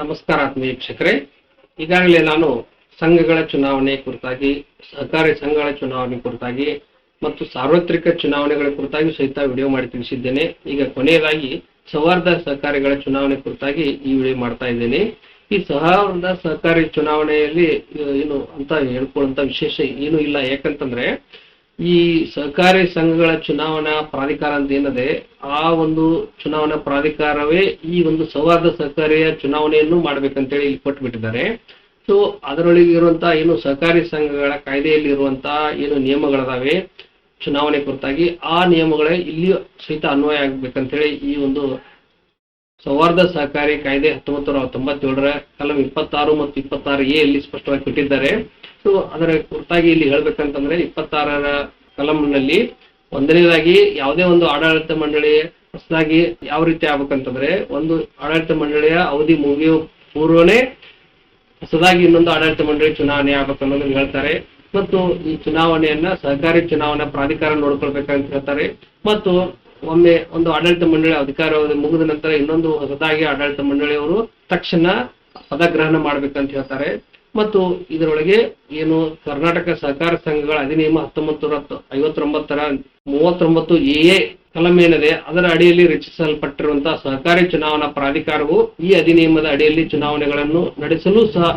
ನಮಸ್ಕಾರ ವೀಕ್ಷಕರೇ. ಈಗಾಗಲೇ ನಾನು ಸಂಘಗಳ ಚುನಾವಣೆ ಕುರಿತಾಗಿ, ಸಹಕಾರಿ ಸಂಘಗಳ ಚುನಾವಣೆ ಕುರಿತಾಗಿ ಮತ್ತು ಸಾರ್ವತ್ರಿಕ ಚುನಾವಣೆಗಳ ಕುರಿತಾಗಿ ಸಹಿತ ವಿಡಿಯೋ ಮಾಡಿ ತಿಳಿಸಿದ್ದೇನೆ. ಈಗ ಕೊನೆಯದಾಗಿ ಸೌಹಾರ್ದ ಸಹಕಾರಿಗಳ ಚುನಾವಣೆ ಕುರಿತಾಗಿ ಈ ವಿಡಿಯೋ ಮಾಡ್ತಾ ಇದ್ದೇನೆ. ಈ ಸೌಹಾರ್ದ ಸಹಕಾರಿ ಚುನಾವಣೆಯಲ್ಲಿ ಏನು ಅಂತ ಹೇಳ್ಕೊಳ್ಳುವಂತ ವಿಶೇಷ ಏನು ಇಲ್ಲ. ಯಾಕಂತಂದ್ರೆ ಈ ಸಹಕಾರಿ ಸಂಘಗಳ ಚುನಾವಣಾ ಪ್ರಾಧಿಕಾರ ಅಂತ ಏನಿದೆ, ಆ ಒಂದು ಚುನಾವಣಾ ಪ್ರಾಧಿಕಾರವೇ ಈ ಒಂದು ಸೌಹಾರ್ದ ಸಹಕಾರಿಯ ಚುನಾವಣೆಯನ್ನು ಮಾಡ್ಬೇಕಂತೇಳಿ ಇಲ್ಲಿ ಕೊಟ್ಬಿಟ್ಟಿದ್ದಾರೆ. ಸೊ ಅದರೊಳಗೆ ಇರುವಂತಹ ಏನು ಸಹಕಾರಿ ಸಂಘಗಳ ಕಾಯ್ದೆಯಲ್ಲಿ ಇರುವಂತಹ ಏನು ನಿಯಮಗಳಿದಾವೆ, ಚುನಾವಣೆ ಕುರಿತಾಗಿ ಆ ನಿಯಮಗಳೇ ಇಲ್ಲಿ ಸಹಿತ ಅನ್ವಯ ಆಗ್ಬೇಕಂತೇಳಿ ಈ ಒಂದು ಸೌಹಾರ್ದ ಸಹಕಾರಿ ಕಾಯ್ದೆ ಹತ್ತೊಂಬತ್ತು ನೂರ ತೊಂಬತ್ತೇಳರ ಕಲಂ ಇಪ್ಪತ್ತಾರು ಮತ್ತು ಇಪ್ಪತ್ತಾರು ಎ ಇಲ್ಲಿ ಸ್ಪಷ್ಟವಾಗಿ ಕೊಟ್ಟಿದ್ದಾರೆ. ಸೊ ಅದರ ಕುರಿತಾಗಿ ಇಲ್ಲಿ ಹೇಳ್ಬೇಕಂತಂದ್ರೆ ಇಪ್ಪತ್ತಾರರ ಕಲಂನಲ್ಲಿ ಒಂದನೇದಾಗಿ ಯಾವುದೇ ಒಂದು ಆಡಳಿತ ಮಂಡಳಿ ಹೊಸದಾಗಿ ಯಾವ ರೀತಿ ಆಗ್ಬೇಕಂತಂದ್ರೆ ಒಂದು ಆಡಳಿತ ಮಂಡಳಿಯ ಅವಧಿ ಮುಗಿಯುವ ಪೂರ್ವನೇ ಹೊಸದಾಗಿ ಇನ್ನೊಂದು ಆಡಳಿತ ಮಂಡಳಿ ಚುನಾವಣೆ ಆಗ್ಬೇಕು ಅನ್ನೋದನ್ನ ಹೇಳ್ತಾರೆ. ಮತ್ತು ಈ ಚುನಾವಣೆಯನ್ನ ಸಹಕಾರಿ ಚುನಾವಣಾ ಪ್ರಾಧಿಕಾರ ನೋಡ್ಕೊಳ್ಬೇಕಂತ ಹೇಳ್ತಾರೆ. ಮತ್ತು ಒಮ್ಮೆ ಒಂದು ಆಡಳಿತ ಮಂಡಳಿ ಅಧಿಕಾರ ಮುಗಿದ ನಂತರ ಇನ್ನೊಂದು ಹೊಸದಾಗಿ ಆಡಳಿತ ಮಂಡಳಿಯವರು ತಕ್ಷಣ ಪದಗ್ರಹಣ ಮಾಡ್ಬೇಕಂತ ಹೇಳ್ತಾರೆ. ಮತ್ತು ಇದರೊಳಗೆ ಏನು ಕರ್ನಾಟಕ ಸಹಕಾರ ಸಂಘಗಳ ಅಧಿನಿಯಮ ಹತ್ತೊಂಬತ್ತು ನೂರ ಐವತ್ತೊಂಬತ್ತರ ಮೂವತ್ತೊಂಬತ್ತು ಎ ಕಲಂ ಏನಿದೆ ಅದರ ಅಡಿಯಲ್ಲಿ ರಚಿಸಲ್ಪಟ್ಟಿರುವಂತಹ ಸಹಕಾರಿ ಚುನಾವಣಾ ಪ್ರಾಧಿಕಾರವು ಈ ಅಧಿನಿಯಮದ ಅಡಿಯಲ್ಲಿ ಚುನಾವಣೆಗಳನ್ನು ನಡೆಸಲು ಸಹ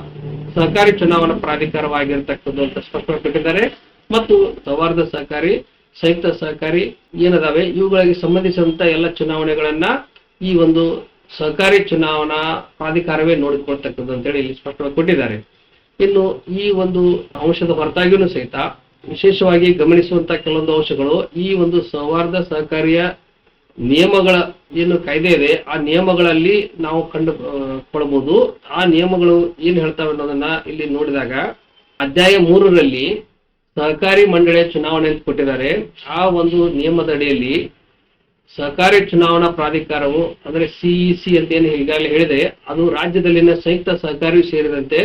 ಸಹಕಾರಿ ಚುನಾವಣಾ ಪ್ರಾಧಿಕಾರವಾಗಿರ್ತಕ್ಕಂಥ ಅಂತ ಸ್ಪಷ್ಟಪಟ್ಟಿದ್ದಾರೆ ಮತ್ತು ಸೌಹಾರ್ದ ಸಹಕಾರಿ ಸಂಯುಕ್ತ ಸಹಕಾರಿ ಏನದಾವೆ? ಇವುಗಳಿಗೆ ಸಂಬಂಧಿಸಿದಂತ ಎಲ್ಲ ಚುನಾವಣೆಗಳನ್ನ ಈ ಒಂದು ಸಹಕಾರಿ ಚುನಾವಣಾ ಪ್ರಾಧಿಕಾರವೇ ನೋಡಿಕೊಳ್ತಕ್ಕದ್ದು ಅಂತೇಳಿ ಇಲ್ಲಿ ಸ್ಪಷ್ಟವಾಗಿ ಕೊಟ್ಟಿದ್ದಾರೆ. ಇನ್ನು ಈ ಒಂದು ಅಂಶದ ಹೊರತಾಗಿಯೂ ಸಹಿತ ವಿಶೇಷವಾಗಿ ಗಮನಿಸುವಂತ ಕೆಲವೊಂದು ಅಂಶಗಳು ಈ ಒಂದು ಸೌಹಾರ್ದ ಸಹಕಾರಿಯ ನಿಯಮಗಳ ಏನು ಕಾಯ್ದೆ ಇದೆ ಆ ನಿಯಮಗಳಲ್ಲಿ ನಾವು ಕಂಡು ಆ, ಕೊಳ್ಳಬಹುದು. ಆ ನಿಯಮಗಳು ಏನ್ ಹೇಳ್ತಾವೆ ಅನ್ನೋದನ್ನ ಇಲ್ಲಿ ನೋಡಿದಾಗ ಅಧ್ಯಾಯ ಮೂರರಲ್ಲಿ ಸಹಕಾರಿ ಮಂಡಳಿಯ ಚುನಾವಣೆ ಅಂತ ಕೊಟ್ಟಿದ್ದಾರೆ. ಆ ಒಂದು ನಿಯಮದ ಅಡಿಯಲ್ಲಿ ಸಹಕಾರಿ ಚುನಾವಣಾ ಪ್ರಾಧಿಕಾರವು, ಅಂದ್ರೆ ಸಿಇಸಿ ಅಂತ ಏನು ಈಗಾಗಲೇ ಹೇಳಿದೆ, ಅದು ರಾಜ್ಯದಲ್ಲಿನ ಸಂಯುಕ್ತ ಸಹಕಾರಿ ಸೇರಿದಂತೆ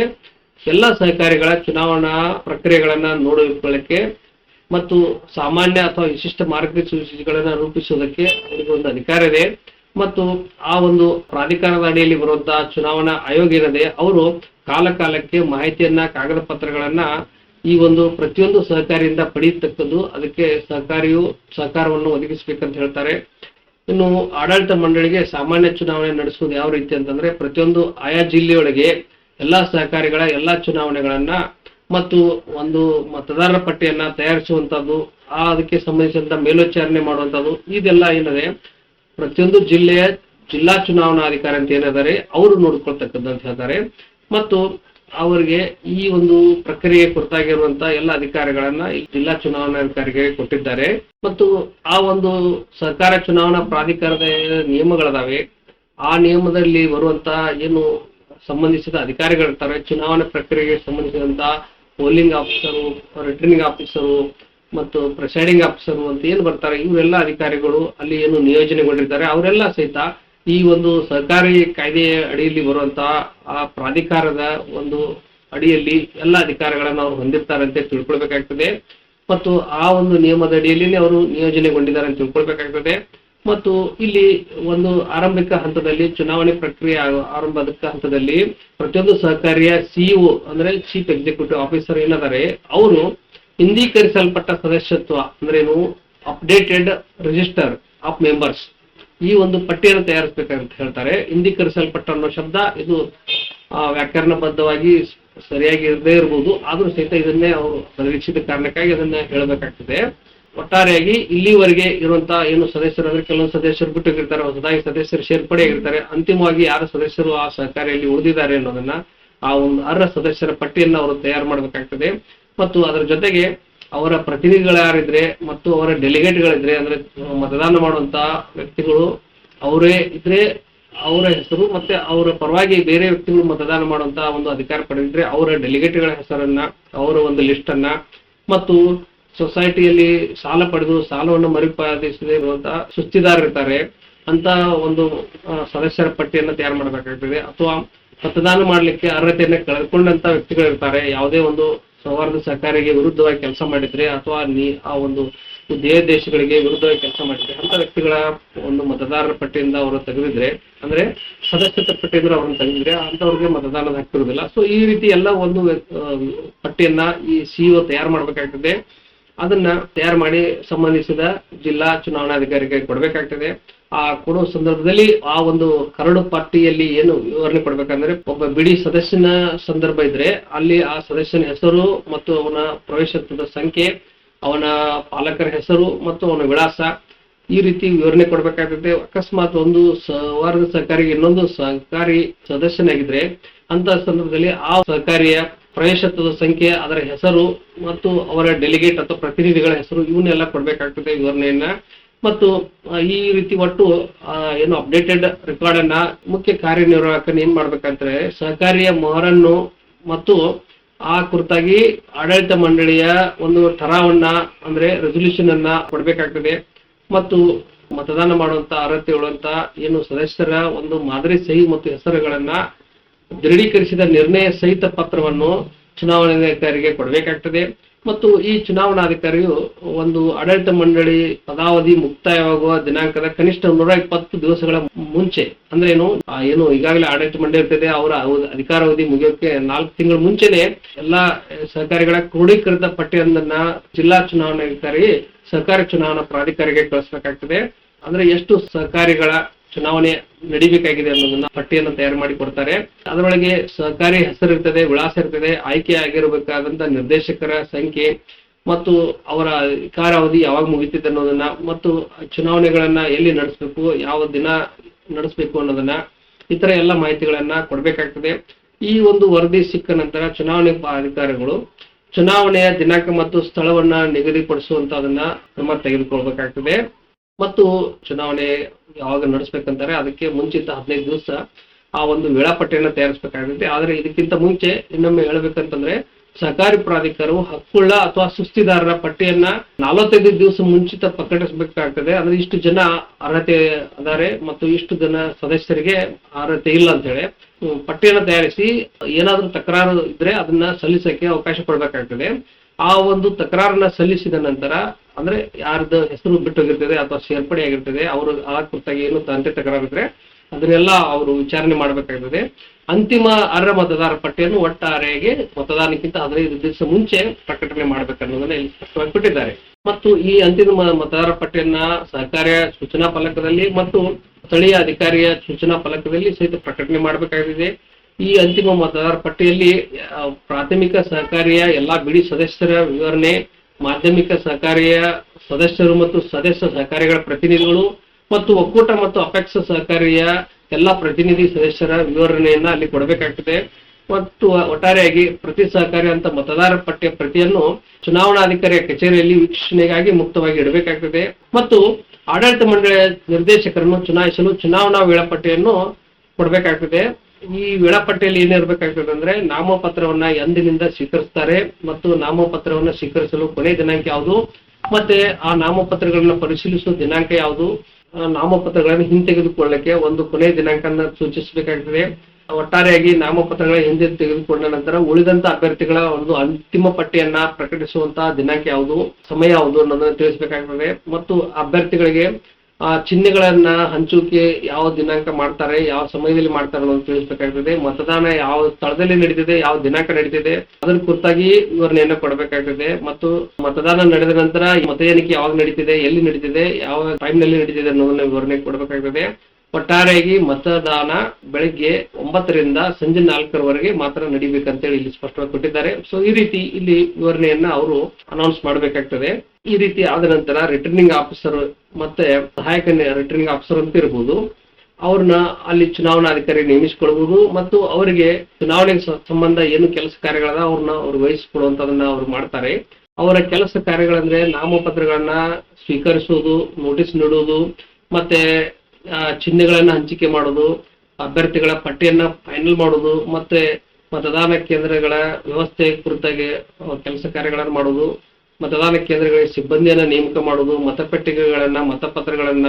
ಎಲ್ಲ ಸಹಕಾರಿಗಳ ಚುನಾವಣಾ ಪ್ರಕ್ರಿಯೆಗಳನ್ನ ನೋಡಿಕೊಳ್ಳಕ್ಕೆ ಮತ್ತು ಸಾಮಾನ್ಯ ಅಥವಾ ವಿಶಿಷ್ಟ ಮಾರ್ಗಸೂಚಿಗಳನ್ನ ರೂಪಿಸುವುದಕ್ಕೆ ಅವರಿಗೆ ಒಂದು ಅಧಿಕಾರ ಇದೆ. ಮತ್ತು ಆ ಒಂದು ಪ್ರಾಧಿಕಾರದ ಅಡಿಯಲ್ಲಿ ಬರುವಂತಹ ಚುನಾವಣಾ ಆಯೋಗ ಏನಿದೆ ಅವರು ಕಾಲಕಾಲಕ್ಕೆ ಮಾಹಿತಿಯನ್ನ, ಕಾಗದ ಪತ್ರಗಳನ್ನ ಈ ಒಂದು ಪ್ರತಿಯೊಂದು ಸಹಕಾರಿಯಿಂದ ಪಡೆಯತಕ್ಕದ್ದು ಅದಕ್ಕೆ ಸಹಕಾರಿಯು ಸಹಕಾರವನ್ನು ಒದಗಿಸಬೇಕಂತ ಹೇಳ್ತಾರೆ. ಇನ್ನು ಆಡಳಿತ ಮಂಡಳಿಗೆ ಸಾಮಾನ್ಯ ಚುನಾವಣೆ ನಡೆಸುವುದು ಯಾವ ರೀತಿ ಅಂತಂದ್ರೆ ಪ್ರತಿಯೊಂದು ಆಯಾ ಜಿಲ್ಲೆಯೊಳಗೆ ಎಲ್ಲಾ ಸಹಕಾರಿಗಳ ಎಲ್ಲಾ ಚುನಾವಣೆಗಳನ್ನ ಮತ್ತು ಒಂದು ಮತದಾರರ ಪಟ್ಟಿಯನ್ನ ತಯಾರಿಸುವಂತದ್ದು ಆ ಅದಕ್ಕೆ ಸಂಬಂಧಿಸಿದಂತ ಮೇಲ್ವಿಚಾರಣೆ ಮಾಡುವಂತದ್ದು ಇದೆಲ್ಲ ಏನಿದೆ ಪ್ರತಿಯೊಂದು ಜಿಲ್ಲೆಯ ಜಿಲ್ಲಾ ಚುನಾವಣಾಧಿಕಾರಿ ಅಂತ ಏನಿದ್ದಾರೆ, ಅವರು ನೋಡ್ಕೊಳ್ತಕ್ಕದ್ದು ಅಂತ ಹೇಳ್ತಾರೆ. ಮತ್ತು ಅವರಿಗೆ ಈ ಒಂದು ಪ್ರಕ್ರಿಯೆ ಕುರಿತಾಗಿರುವಂತ ಎಲ್ಲ ಅಧಿಕಾರಿಗಳನ್ನ ಜಿಲ್ಲಾ ಚುನಾವಣಾಧಿಕಾರಿಗೆ ಕೊಟ್ಟಿದ್ದಾರೆ. ಮತ್ತು ಆ ಒಂದು ಸರ್ಕಾರ ಚುನಾವಣಾ ಪ್ರಾಧಿಕಾರದ ನಿಯಮಗಳಿದಾವೆ. ಆ ನಿಯಮದಲ್ಲಿ ಬರುವಂತ ಏನು ಸಂಬಂಧಿಸಿದ ಅಧಿಕಾರಿಗಳಿರ್ತಾರೆ, ಚುನಾವಣಾ ಪ್ರಕ್ರಿಯೆಗೆ ಸಂಬಂಧಿಸಿದಂತ ಪೋಲಿಂಗ್ ಆಫೀಸರು, ರಿಟರ್ನಿಂಗ್ ಆಫೀಸರು ಮತ್ತು ಪ್ರಿಸೈಡಿಂಗ್ ಆಫೀಸರು ಅಂತ ಏನು ಬರ್ತಾರೆ, ಇವರೆಲ್ಲ ಅಧಿಕಾರಿಗಳು ಅಲ್ಲಿ ಏನು ನಿಯೋಜನೆಗೊಂಡಿರ್ತಾರೆ ಅವರೆಲ್ಲ ಸಹಿತ ಈ ಒಂದು ಸರ್ಕಾರಿ ಕಾಯ್ದೆಯ ಅಡಿಯಲ್ಲಿ ಬರುವಂತಹ ಆ ಪ್ರಾಧಿಕಾರದ ಒಂದು ಅಡಿಯಲ್ಲಿ ಎಲ್ಲ ಅಧಿಕಾರಗಳನ್ನು ಅವರು ಹೊಂದಿರ್ತಾರೆ ಅಂತ ತಿಳ್ಕೊಳ್ಬೇಕಾಗ್ತದೆ. ಮತ್ತು ಆ ಒಂದು ನಿಯಮದ ಅಡಿಯಲ್ಲಿ ಅವರು ನಿಯೋಜನೆಗೊಂಡಿದ್ದಾರೆ ಅಂತ ತಿಳ್ಕೊಳ್ಬೇಕಾಗ್ತದೆ. ಮತ್ತು ಇಲ್ಲಿ ಒಂದು ಆರಂಭಿಕ ಹಂತದಲ್ಲಿ, ಚುನಾವಣೆ ಪ್ರಕ್ರಿಯೆ ಆರಂಭದ ಹಂತದಲ್ಲಿ ಪ್ರತಿಯೊಂದು ಸಹಕಾರಿಯ ಸಿಇಒ ಅಂದ್ರೆ ಚೀಫ್ ಎಕ್ಸಿಕ್ಯೂಟಿವ್ ಆಫೀಸರ್ ಏನಾದರೆ, ಅವರು ಹಿಂದೀಕರಿಸಲ್ಪಟ್ಟ ಸದಸ್ಯತ್ವ ಅಂದ್ರೇನು ಅಪ್ಡೇಟೆಡ್ ರಿಜಿಸ್ಟರ್ ಆಫ್ ಮೆಂಬರ್ಸ್ ಈ ಒಂದು ಪಟ್ಟಿಯನ್ನು ತಯಾರಿಸಬೇಕಂತ ಹೇಳ್ತಾರೆ. ಹಿಂದೀಕರಿಸಲ್ಪಟ್ಟ ಅನ್ನೋ ಶಬ್ದ, ಇದು ವ್ಯಾಕರಣಬದ್ಧವಾಗಿ ಸರಿಯಾಗಿ ಇರದೇ ಇರಬಹುದು ಆದ್ರೂ ಸಹಿತ ಇದನ್ನೇ ಅವರು ಪರೀಕ್ಷಿತ ಕಾರಣಕ್ಕಾಗಿ ಅದನ್ನ ಹೇಳಬೇಕಾಗ್ತದೆ. ಒಟ್ಟಾರೆಯಾಗಿ ಇಲ್ಲಿವರೆಗೆ ಇರುವಂತಹ ಏನು ಸದಸ್ಯರು, ಅಂದ್ರೆ ಕೆಲವೊಂದು ಸದಸ್ಯರು ಬಿಟ್ಟಿರ್ತಾರೆ ಹೊಸದಾಗಿ ಸದಸ್ಯರು ಸೇರ್ಪಡೆ ಆಗಿರ್ತಾರೆ ಅಂತಿಮವಾಗಿ ಯಾರು ಸದಸ್ಯರು ಆ ಸಹಕಾರಿಯಲ್ಲಿ ಉಳಿದಿದ್ದಾರೆ ಅನ್ನೋದನ್ನ ಆ ಒಂದು ಅರ್ಹ ಸದಸ್ಯರ ಪಟ್ಟಿಯನ್ನು ಅವರು ತಯಾರು ಮಾಡಬೇಕಾಗ್ತದೆ. ಮತ್ತು ಅದರ ಜೊತೆಗೆ ಅವರ ಪ್ರತಿನಿಧಿಗಳು ಯಾರಿದ್ರೆ ಮತ್ತು ಅವರ ಡೆಲಿಗೇಟ್ಗಳಿದ್ರೆ ಅಂದ್ರೆ ಮತದಾನ ಮಾಡುವಂತ ವ್ಯಕ್ತಿಗಳು ಅವರೇ ಇದ್ರೆ ಅವರ ಹೆಸರು ಮತ್ತೆ ಅವರ ಪರವಾಗಿ ಬೇರೆ ವ್ಯಕ್ತಿಗಳು ಮತದಾನ ಮಾಡುವಂತ ಒಂದು ಅಧಿಕಾರ ಪಡೆದಿದ್ರೆ ಅವರ ಡೆಲಿಗೇಟ್ಗಳ ಹೆಸರನ್ನ, ಅವರ ಒಂದು ಲಿಸ್ಟ್ ಅನ್ನ ಮತ್ತು ಸೊಸೈಟಿಯಲ್ಲಿ ಸಾಲ ಪಡೆದು ಸಾಲವನ್ನು ಮರುಪಾವತಿಸದೇ ಇರುವಂತಹ ಸುಸ್ತಿದಾರರಿರ್ತಾರೆ ಅಂತ ಒಂದು ಸದಸ್ಯರ ಪಟ್ಟಿಯನ್ನು ತಯಾರು ಮಾಡಬೇಕಾಗ್ತದೆ. ಅಥವಾ ಮತದಾನ ಮಾಡಲಿಕ್ಕೆ ಅರ್ಹತೆಯನ್ನು ಕಳೆದುಕೊಂಡಂತ ವ್ಯಕ್ತಿಗಳಿರ್ತಾರೆ. ಯಾವುದೇ ಒಂದು ಸೌಹಾರ್ದ ಸರ್ಕಾರಿಗೆ ವಿರುದ್ಧವಾಗಿ ಕೆಲಸ ಮಾಡಿದ್ರೆ ಅಥವಾ ನೀ ಆ ಒಂದು ದೇಹ ದೇಶಗಳಿಗೆ ವಿರುದ್ಧವಾಗಿ ಕೆಲಸ ಮಾಡಿದ್ರೆ ಅಂತ ವ್ಯಕ್ತಿಗಳ ಒಂದು ಮತದಾರರ ಪಟ್ಟಿಯಿಂದ ಅವರು ತೆಗೆದಿದ್ರೆ, ಅಂದ್ರೆ ಸದಸ್ಯತ್ವ ಪಟ್ಟಿಯಿಂದ ಅವ್ರನ್ನ ತೆಗೆದಿದ್ರೆ ಅಂತವ್ರಿಗೆ ಮತದಾನದ ಹಕ್ಕಿರುವುದಿಲ್ಲ ಸೊ ಈ ರೀತಿ ಎಲ್ಲ ಒಂದು ಪಟ್ಟಿಯನ್ನ ಈ ಸಿಇಒ ತಯಾರು ಮಾಡಬೇಕಾಗ್ತದೆ. ಅದನ್ನ ತಯಾರು ಮಾಡಿ ಸಂಬಂಧಿಸಿದ ಜಿಲ್ಲಾ ಚುನಾವಣಾಧಿಕಾರಿಗೆ ಕೊಡಬೇಕಾಗ್ತದೆ. ಆ ಕೊಡೋ ಸಂದರ್ಭದಲ್ಲಿ ಆ ಒಂದು ಕರಡು ಪಟ್ಟಿಯಲ್ಲಿ ಏನು ವಿವರಣೆ ಕೊಡ್ಬೇಕಂದ್ರೆ ಒಬ್ಬ ಬಿಡಿ ಸದಸ್ಯನ ಸಂದರ್ಭ ಇದ್ರೆ ಅಲ್ಲಿ ಆ ಸದಸ್ಯನ ಹೆಸರು ಮತ್ತು ಅವನ ಪ್ರವೇಶತ್ವದ ಸಂಖ್ಯೆ, ಅವನ ಪಾಲಕರ ಹೆಸರು ಮತ್ತು ಅವನ ವಿಳಾಸ ಈ ರೀತಿ ವಿವರಣೆ ಕೊಡ್ಬೇಕಾಗ್ತದೆ. ಅಕಸ್ಮಾತ್ ಒಂದು ಸಹಕಾರಿಗೆ ಇನ್ನೊಂದು ಸಹಕಾರಿ ಸದಸ್ಯನಾಗಿದ್ರೆ ಅಂತ ಸಂದರ್ಭದಲ್ಲಿ ಆ ಸಹಕಾರಿಯ ಪ್ರವೇಶತ್ವದ ಸಂಖ್ಯೆ, ಅದರ ಹೆಸರು ಮತ್ತು ಅವರ ಡೆಲಿಗೇಟ್ ಅಥವಾ ಪ್ರತಿನಿಧಿಗಳ ಹೆಸರು, ಇವನ್ನೆಲ್ಲ ಕೊಡ್ಬೇಕಾಗ್ತದೆ ವಿವರಣೆಯನ್ನ. ಮತ್ತು ಈ ರೀತಿ ಒಟ್ಟು ಏನು ಅಪ್ಡೇಟೆಡ್ ರೆಕಾರ್ಡ್ ಅನ್ನ ಮುಖ್ಯ ಕಾರ್ಯನಿರ್ವಾಹಕನ ಏನ್ ಮಾಡ್ಬೇಕಂದ್ರೆ ಸಹಕಾರಿಯ ಮೊಹರನ್ನು ಮತ್ತು ಆ ಕುರಿತಾಗಿ ಆಡಳಿತ ಮಂಡಳಿಯ ಒಂದು ಠರಾವನ್ನ ಅಂದ್ರೆ ರೆಸೊಲ್ಯೂಷನ್ ಅನ್ನ ಕೊಡ್ಬೇಕಾಗ್ತದೆ. ಮತ್ತು ಮತದಾನ ಮಾಡುವಂತ ಅರ್ಹತೆ ಉಳುವಂತ ಏನು ಸದಸ್ಯರ ಒಂದು ಮಾದರಿ ಸಹಿ ಮತ್ತು ಹೆಸರುಗಳನ್ನ ದೃಢೀಕರಿಸಿದ ನಿರ್ಣಯ ಸಹಿತ ಪತ್ರವನ್ನು ಚುನಾವಣಾಧಿಕಾರಿಗೆ ಕೊಡಬೇಕಾಗ್ತದೆ. ಮತ್ತು ಈ ಚುನಾವಣಾಧಿಕಾರಿಯು ಒಂದು ಆಡಳಿತ ಮಂಡಳಿ ಪದಾವಧಿ ಮುಕ್ತಾಯವಾಗುವ ದಿನಾಂಕದ ಕನಿಷ್ಠ ನೂರ ಇಪ್ಪತ್ತು ದಿವಸಗಳ ಮುಂಚೆ, ಅಂದ್ರೆ ಏನು ಏನು ಈಗಾಗಲೇ ಆಡಳಿತ ಮಂಡಳಿ ಇರ್ತದೆ, ಅವರ ಅವ- ಅಧಿಕಾರಾವಧಿ ಮುಗಿಯೋಕೆ ನಾಲ್ಕು ತಿಂಗಳ ಮುಂಚೆನೆ ಎಲ್ಲಾ ಸಹಕಾರಿಗಳ ಕ್ರೋಢೀಕೃತ ಪಟ್ಟಿಯೊಂದನ್ನ ಜಿಲ್ಲಾ ಚುನಾವಣಾಧಿಕಾರಿ ಸಹಕಾರಿ ಚುನಾವಣಾ ಪ್ರಾಧಿಕಾರಿಗೆ ಕಳಿಸ್ಬೇಕಾಗ್ತದೆ. ಅಂದ್ರೆ ಎಷ್ಟು ಸಹಕಾರಿಗಳ ಚುನಾವಣೆ ನಡಿಬೇಕಾಗಿದೆ ಅನ್ನೋದನ್ನ ಪಟ್ಟಿಯನ್ನು ತಯಾರು ಮಾಡಿ ಕೊಡ್ತಾರೆ. ಅದರೊಳಗೆ ಸಹಕಾರಿ ಹೆಸರು ಇರ್ತದೆ, ವಿಳಾಸ ಇರ್ತದೆ, ಆಯ್ಕೆ ಆಗಿರಬೇಕಾದಂತ ನಿರ್ದೇಶಕರ ಸಂಖ್ಯೆ ಮತ್ತು ಅವರ ಕಾರಾವಧಿ ಯಾವಾಗ ಮುಗಿತಿದೆ ಅನ್ನೋದನ್ನ ಮತ್ತು ಚುನಾವಣೆಗಳನ್ನ ಎಲ್ಲಿ ನಡೆಸಬೇಕು, ಯಾವ ದಿನ ನಡೆಸಬೇಕು ಅನ್ನೋದನ್ನ ಇತರ ತರ ಎಲ್ಲ ಮಾಹಿತಿಗಳನ್ನ ಕೊಡಬೇಕಾಗ್ತದೆ. ಈ ಒಂದು ವರದಿ ಸಿಕ್ಕ ನಂತರ ಚುನಾವಣೆ ಅಧಿಕಾರಿಗಳು ಚುನಾವಣೆಯ ದಿನಾಂಕ ಮತ್ತು ಸ್ಥಳವನ್ನ ನಿಗದಿಪಡಿಸುವಂತ ಅದನ್ನ ಕ್ರಮ ತೆಗೆದುಕೊಳ್ಬೇಕಾಗ್ತದೆ. ಮತ್ತು ಚುನಾವಣೆ ಯಾವಾಗ ನಡೆಸ್ಬೇಕಂತಾರೆ, ಅದಕ್ಕೆ ಮುಂಚಿತ ಹದಿನೈದು ದಿವಸ ಆ ಒಂದು ವೇಳಾಪಟ್ಟಿಯನ್ನು ತಯಾರಿಸಬೇಕಾಗುತ್ತೆ ಆದರೆ ಇದಕ್ಕಿಂತ ಮುಂಚೆ ಇನ್ನೊಮ್ಮೆ ಹೇಳ್ಬೇಕಂತಂದ್ರೆ ಸಹಕಾರಿ ಪ್ರಾಧಿಕಾರವು ಹಕ್ಕುಳ್ಳ ಅಥವಾ ಸುಸ್ತಿದಾರರ ಪಟ್ಟಿಯನ್ನ ನಲವತ್ತೈದು ದಿವಸ ಮುಂಚಿತ ಪ್ರಕಟಿಸಬೇಕಾಗ್ತದೆ. ಅಂದ್ರೆ ಇಷ್ಟು ಜನ ಅರ್ಹತೆ ಅದಾರೆ ಮತ್ತು ಇಷ್ಟು ಜನ ಸದಸ್ಯರಿಗೆ ಅರ್ಹತೆ ಇಲ್ಲ ಅಂತ ಹೇಳಿ ಪಟ್ಟಿಯನ್ನು ತಯಾರಿಸಿ ಏನಾದ್ರೂ ತಕರಾರು ಇದ್ರೆ ಅದನ್ನ ಸಲ್ಲಿಸಕ್ಕೆ ಅವಕಾಶ ಕೊಡಬೇಕಾಗ್ತದೆ. ಆ ಒಂದು ತಕರಾರನ್ನ ಸಲ್ಲಿಸಿದ ನಂತರ ಅಂದ್ರೆ ಯಾರ್ದು ಹೆಸರು ಬಿಟ್ಟೋಗಿರ್ತದೆ ಅಥವಾ ಸೇರ್ಪಡೆ ಆಗಿರ್ತದೆ, ಅವರು ಆ ಕುರಿತಾಗಿ ಏನು ತಂತೆ ತಕರಾರು ಇದ್ರೆ ಅದನ್ನೆಲ್ಲ ಅವರು ವಿಚಾರಣೆ ಮಾಡಬೇಕಾಗ್ತದೆ. ಅಂತಿಮ ಅರ್ಹ ಮತದಾರ ಪಟ್ಟಿಯನ್ನು ಒಟ್ಟಾರೆಗೆ ಮತದಾನಕ್ಕಿಂತ ಹದಿನೈದು ದಿವಸ ಮುಂಚೆ ಪ್ರಕಟಣೆ ಮಾಡ್ಬೇಕನ್ನೋದನ್ನ ಇಲ್ಲಿ ಸ್ಪಷ್ಟವಾಗಿ ಕೊಟ್ಟಿದ್ದಾರೆ. ಮತ್ತು ಈ ಅಂತಿಮ ಮತದಾರ ಪಟ್ಟಿಯನ್ನ ಸಹಕಾರಿಯ ಸೂಚನಾ ಫಲಕದಲ್ಲಿ ಮತ್ತು ಸ್ಥಳೀಯ ಅಧಿಕಾರಿಯ ಸೂಚನಾ ಫಲಕದಲ್ಲಿ ಸಹಿತ ಪ್ರಕಟಣೆ ಮಾಡಬೇಕಾಗಿದೆ. ಈ ಅಂತಿಮ ಮತದಾರ ಪಟ್ಟಿಯಲ್ಲಿ ಪ್ರಾಥಮಿಕ ಸಹಕಾರಿಯ ಎಲ್ಲಾ ಬಿಡಿ ಸದಸ್ಯರ ವಿವರಣೆ ಮಾಧ್ಯಮಿಕ ಸಹಕಾರಿಯ ಸದಸ್ಯರು ಮತ್ತು ಸದಸ್ಯ ಸಹಕಾರಿಗಳ ಪ್ರತಿನಿಧಿಗಳು ಮತ್ತು ಒಕ್ಕೂಟ ಮತ್ತು ಅಪೆಕ್ಸ್ ಸಹಕಾರಿಯ ಎಲ್ಲ ಪ್ರತಿನಿಧಿ ಸದಸ್ಯರ ವಿವರಣೆಯನ್ನ ಅಲ್ಲಿ ಕೊಡಬೇಕಾಗ್ತದೆ. ಮತ್ತು ಒಟ್ಟಾರೆಯಾಗಿ ಪ್ರತಿ ಸಹಕಾರಿ ಅಂತ ಮತದಾರ ಪಟ್ಟಿಯ ಪ್ರತಿಯನ್ನು ಚುನಾವಣಾಧಿಕಾರಿಯ ಕಚೇರಿಯಲ್ಲಿ ವೀಕ್ಷಣೆಗಾಗಿ ಮುಕ್ತವಾಗಿ ಇಡಬೇಕಾಗ್ತದೆ. ಮತ್ತು ಆಡಳಿತ ಮಂಡಳಿಯ ನಿರ್ದೇಶಕರನ್ನು ಚುನಾಯಿಸಲು ಚುನಾವಣಾ ವೇಳಾಪಟ್ಟಿಯನ್ನು ಕೊಡಬೇಕಾಗ್ತದೆ. ಈ ವೇಳಾಪಟ್ಟಿಯಲ್ಲಿ ಏನಿರ್ಬೇಕಾಗ್ತದೆ ಅಂದ್ರೆ ನಾಮಪತ್ರವನ್ನ ಎಂದಿನಿಂದ ಸ್ವೀಕರಿಸ್ತಾರೆ ಮತ್ತು ನಾಮಪತ್ರವನ್ನ ಸ್ವೀಕರಿಸಲು ಕೊನೆ ದಿನಾಂಕ ಯಾವುದು? ಮತ್ತೆ ಆ ನಾಮಪತ್ರಗಳನ್ನ ಪರಿಶೀಲಿಸುವ ದಿನಾಂಕ ಯಾವುದು? ನಾಮಪತ್ರಗಳನ್ನ ಹಿಂತೆಗೆದುಕೊಳ್ಳಕ್ಕೆ ಒಂದು ಕೊನೆ ದಿನಾಂಕನ ಸೂಚಿಸಬೇಕಾಗ್ತದೆ. ಒಟ್ಟಾರೆಯಾಗಿ ನಾಮಪತ್ರಗಳ ಹಿಂದೆ ತೆಗೆದುಕೊಂಡ ನಂತರ ಉಳಿದಂತ ಅಭ್ಯರ್ಥಿಗಳ ಒಂದು ಅಂತಿಮ ಪಟ್ಟಿಯನ್ನ ಪ್ರಕಟಿಸುವಂತಹ ದಿನಾಂಕ ಯಾವುದು? ಸಮಯ ಯಾವುದು ಅನ್ನೋದನ್ನ ತಿಳಿಸಬೇಕಾಗ್ತದೆ. ಮತ್ತು ಅಭ್ಯರ್ಥಿಗಳಿಗೆ ಆ ಚಿಹ್ನೆಗಳನ್ನ ಹಂಚುಕೆ ಯಾವ ದಿನಾಂಕ ಮಾಡ್ತಾರೆ, ಯಾವ ಸಮಯದಲ್ಲಿ ಮಾಡ್ತಾರೆ ಅನ್ನೋದು ತಿಳಿಸಬೇಕಾಗ್ತದೆ. ಮತದಾನ ಯಾವ ಸ್ಥಳದಲ್ಲಿ ನಡೀತಿದೆ, ಯಾವ ದಿನಾಂಕ ನಡೀತಿದೆ, ಅದನ್ನ ಕುರಿತಾಗಿ ವಿವರಣೆಯನ್ನು ಕೊಡಬೇಕಾಗ್ತದೆ. ಮತ್ತು ಮತದಾನ ನಡೆದ ನಂತರ ಮತ ಎಣಿಕೆ ಯಾವಾಗ ನಡೀತಿದೆ, ಎಲ್ಲಿ ನಡೀತಿದೆ, ಯಾವ ಟೈಮ್ನಲ್ಲಿ ನಡೀತಿದೆ ಅನ್ನೋದನ್ನ ವಿವರಣೆ ಕೊಡಬೇಕಾಗ್ತದೆ. ಒಟ್ಟಾರೆಯಾಗಿ ಮತದಾನ ಬೆಳಗ್ಗೆ ಒಂಬತ್ತರಿಂದ ಸಂಜೆ ನಾಲ್ಕರವರೆಗೆ ಮಾತ್ರ ನಡಿಬೇಕಂತೇಳಿ ಇಲ್ಲಿ ಸ್ಪಷ್ಟವಾಗಿ ಕೊಟ್ಟಿದ್ದಾರೆ. ಸೊ ಈ ರೀತಿ ಇಲ್ಲಿ ವಿವರಣೆಯನ್ನ ಅವರು ಅನೌನ್ಸ್ ಮಾಡಬೇಕಾಗ್ತದೆ. ಈ ರೀತಿ ಆದ ನಂತರ ರಿಟರ್ನಿಂಗ್ ಆಫೀಸರ್ ಮತ್ತೆ ಸಹಾಯಕ ರಿಟರ್ನಿಂಗ್ ಆಫೀಸರ್ ಅಂತ ಇರಬಹುದು ಅವ್ರನ್ನ ಅಲ್ಲಿ ಚುನಾವಣಾಧಿಕಾರಿ ನೇಮಿಸಿಕೊಳ್ಬಹುದು ಮತ್ತು ಅವರಿಗೆ ಚುನಾವಣೆಗೆ ಸಂಬಂಧ ಏನು ಕೆಲಸ ಕಾರ್ಯಗಳದ ಅವ್ರನ್ನ ಅವ್ರು ವಹಿಸಿಕೊಡುವಂತದನ್ನ ಅವ್ರು ಮಾಡ್ತಾರೆ. ಅವರ ಕೆಲಸ ಕಾರ್ಯಗಳಂದ್ರೆ ನಾಮಪತ್ರಗಳನ್ನ ಸ್ವೀಕರಿಸುವುದು ನೋಟಿಸ್ ನೀಡುವುದು ಮತ್ತೆ ಚಿಹ್ನೆಗಳನ್ನ ಹಂಚಿಕೆ ಮಾಡೋದು, ಅಭ್ಯರ್ಥಿಗಳ ಪಟ್ಟಿಯನ್ನ ಫೈನಲ್ ಮಾಡೋದು, ಮತ್ತೆ ಮತದಾನ ಕೇಂದ್ರಗಳ ವ್ಯವಸ್ಥೆ ಕುರಿತಾಗಿ ಕೆಲಸ ಕಾರ್ಯಗಳನ್ನು ಮಾಡೋದು, ಮತದಾನ ಕೇಂದ್ರಗಳಿಗೆ ಸಿಬ್ಬಂದಿಯನ್ನ ನೇಮಕ ಮಾಡೋದು, ಮತಪೆಟ್ಟಿಗೆಗಳನ್ನ, ಮತಪತ್ರಗಳನ್ನ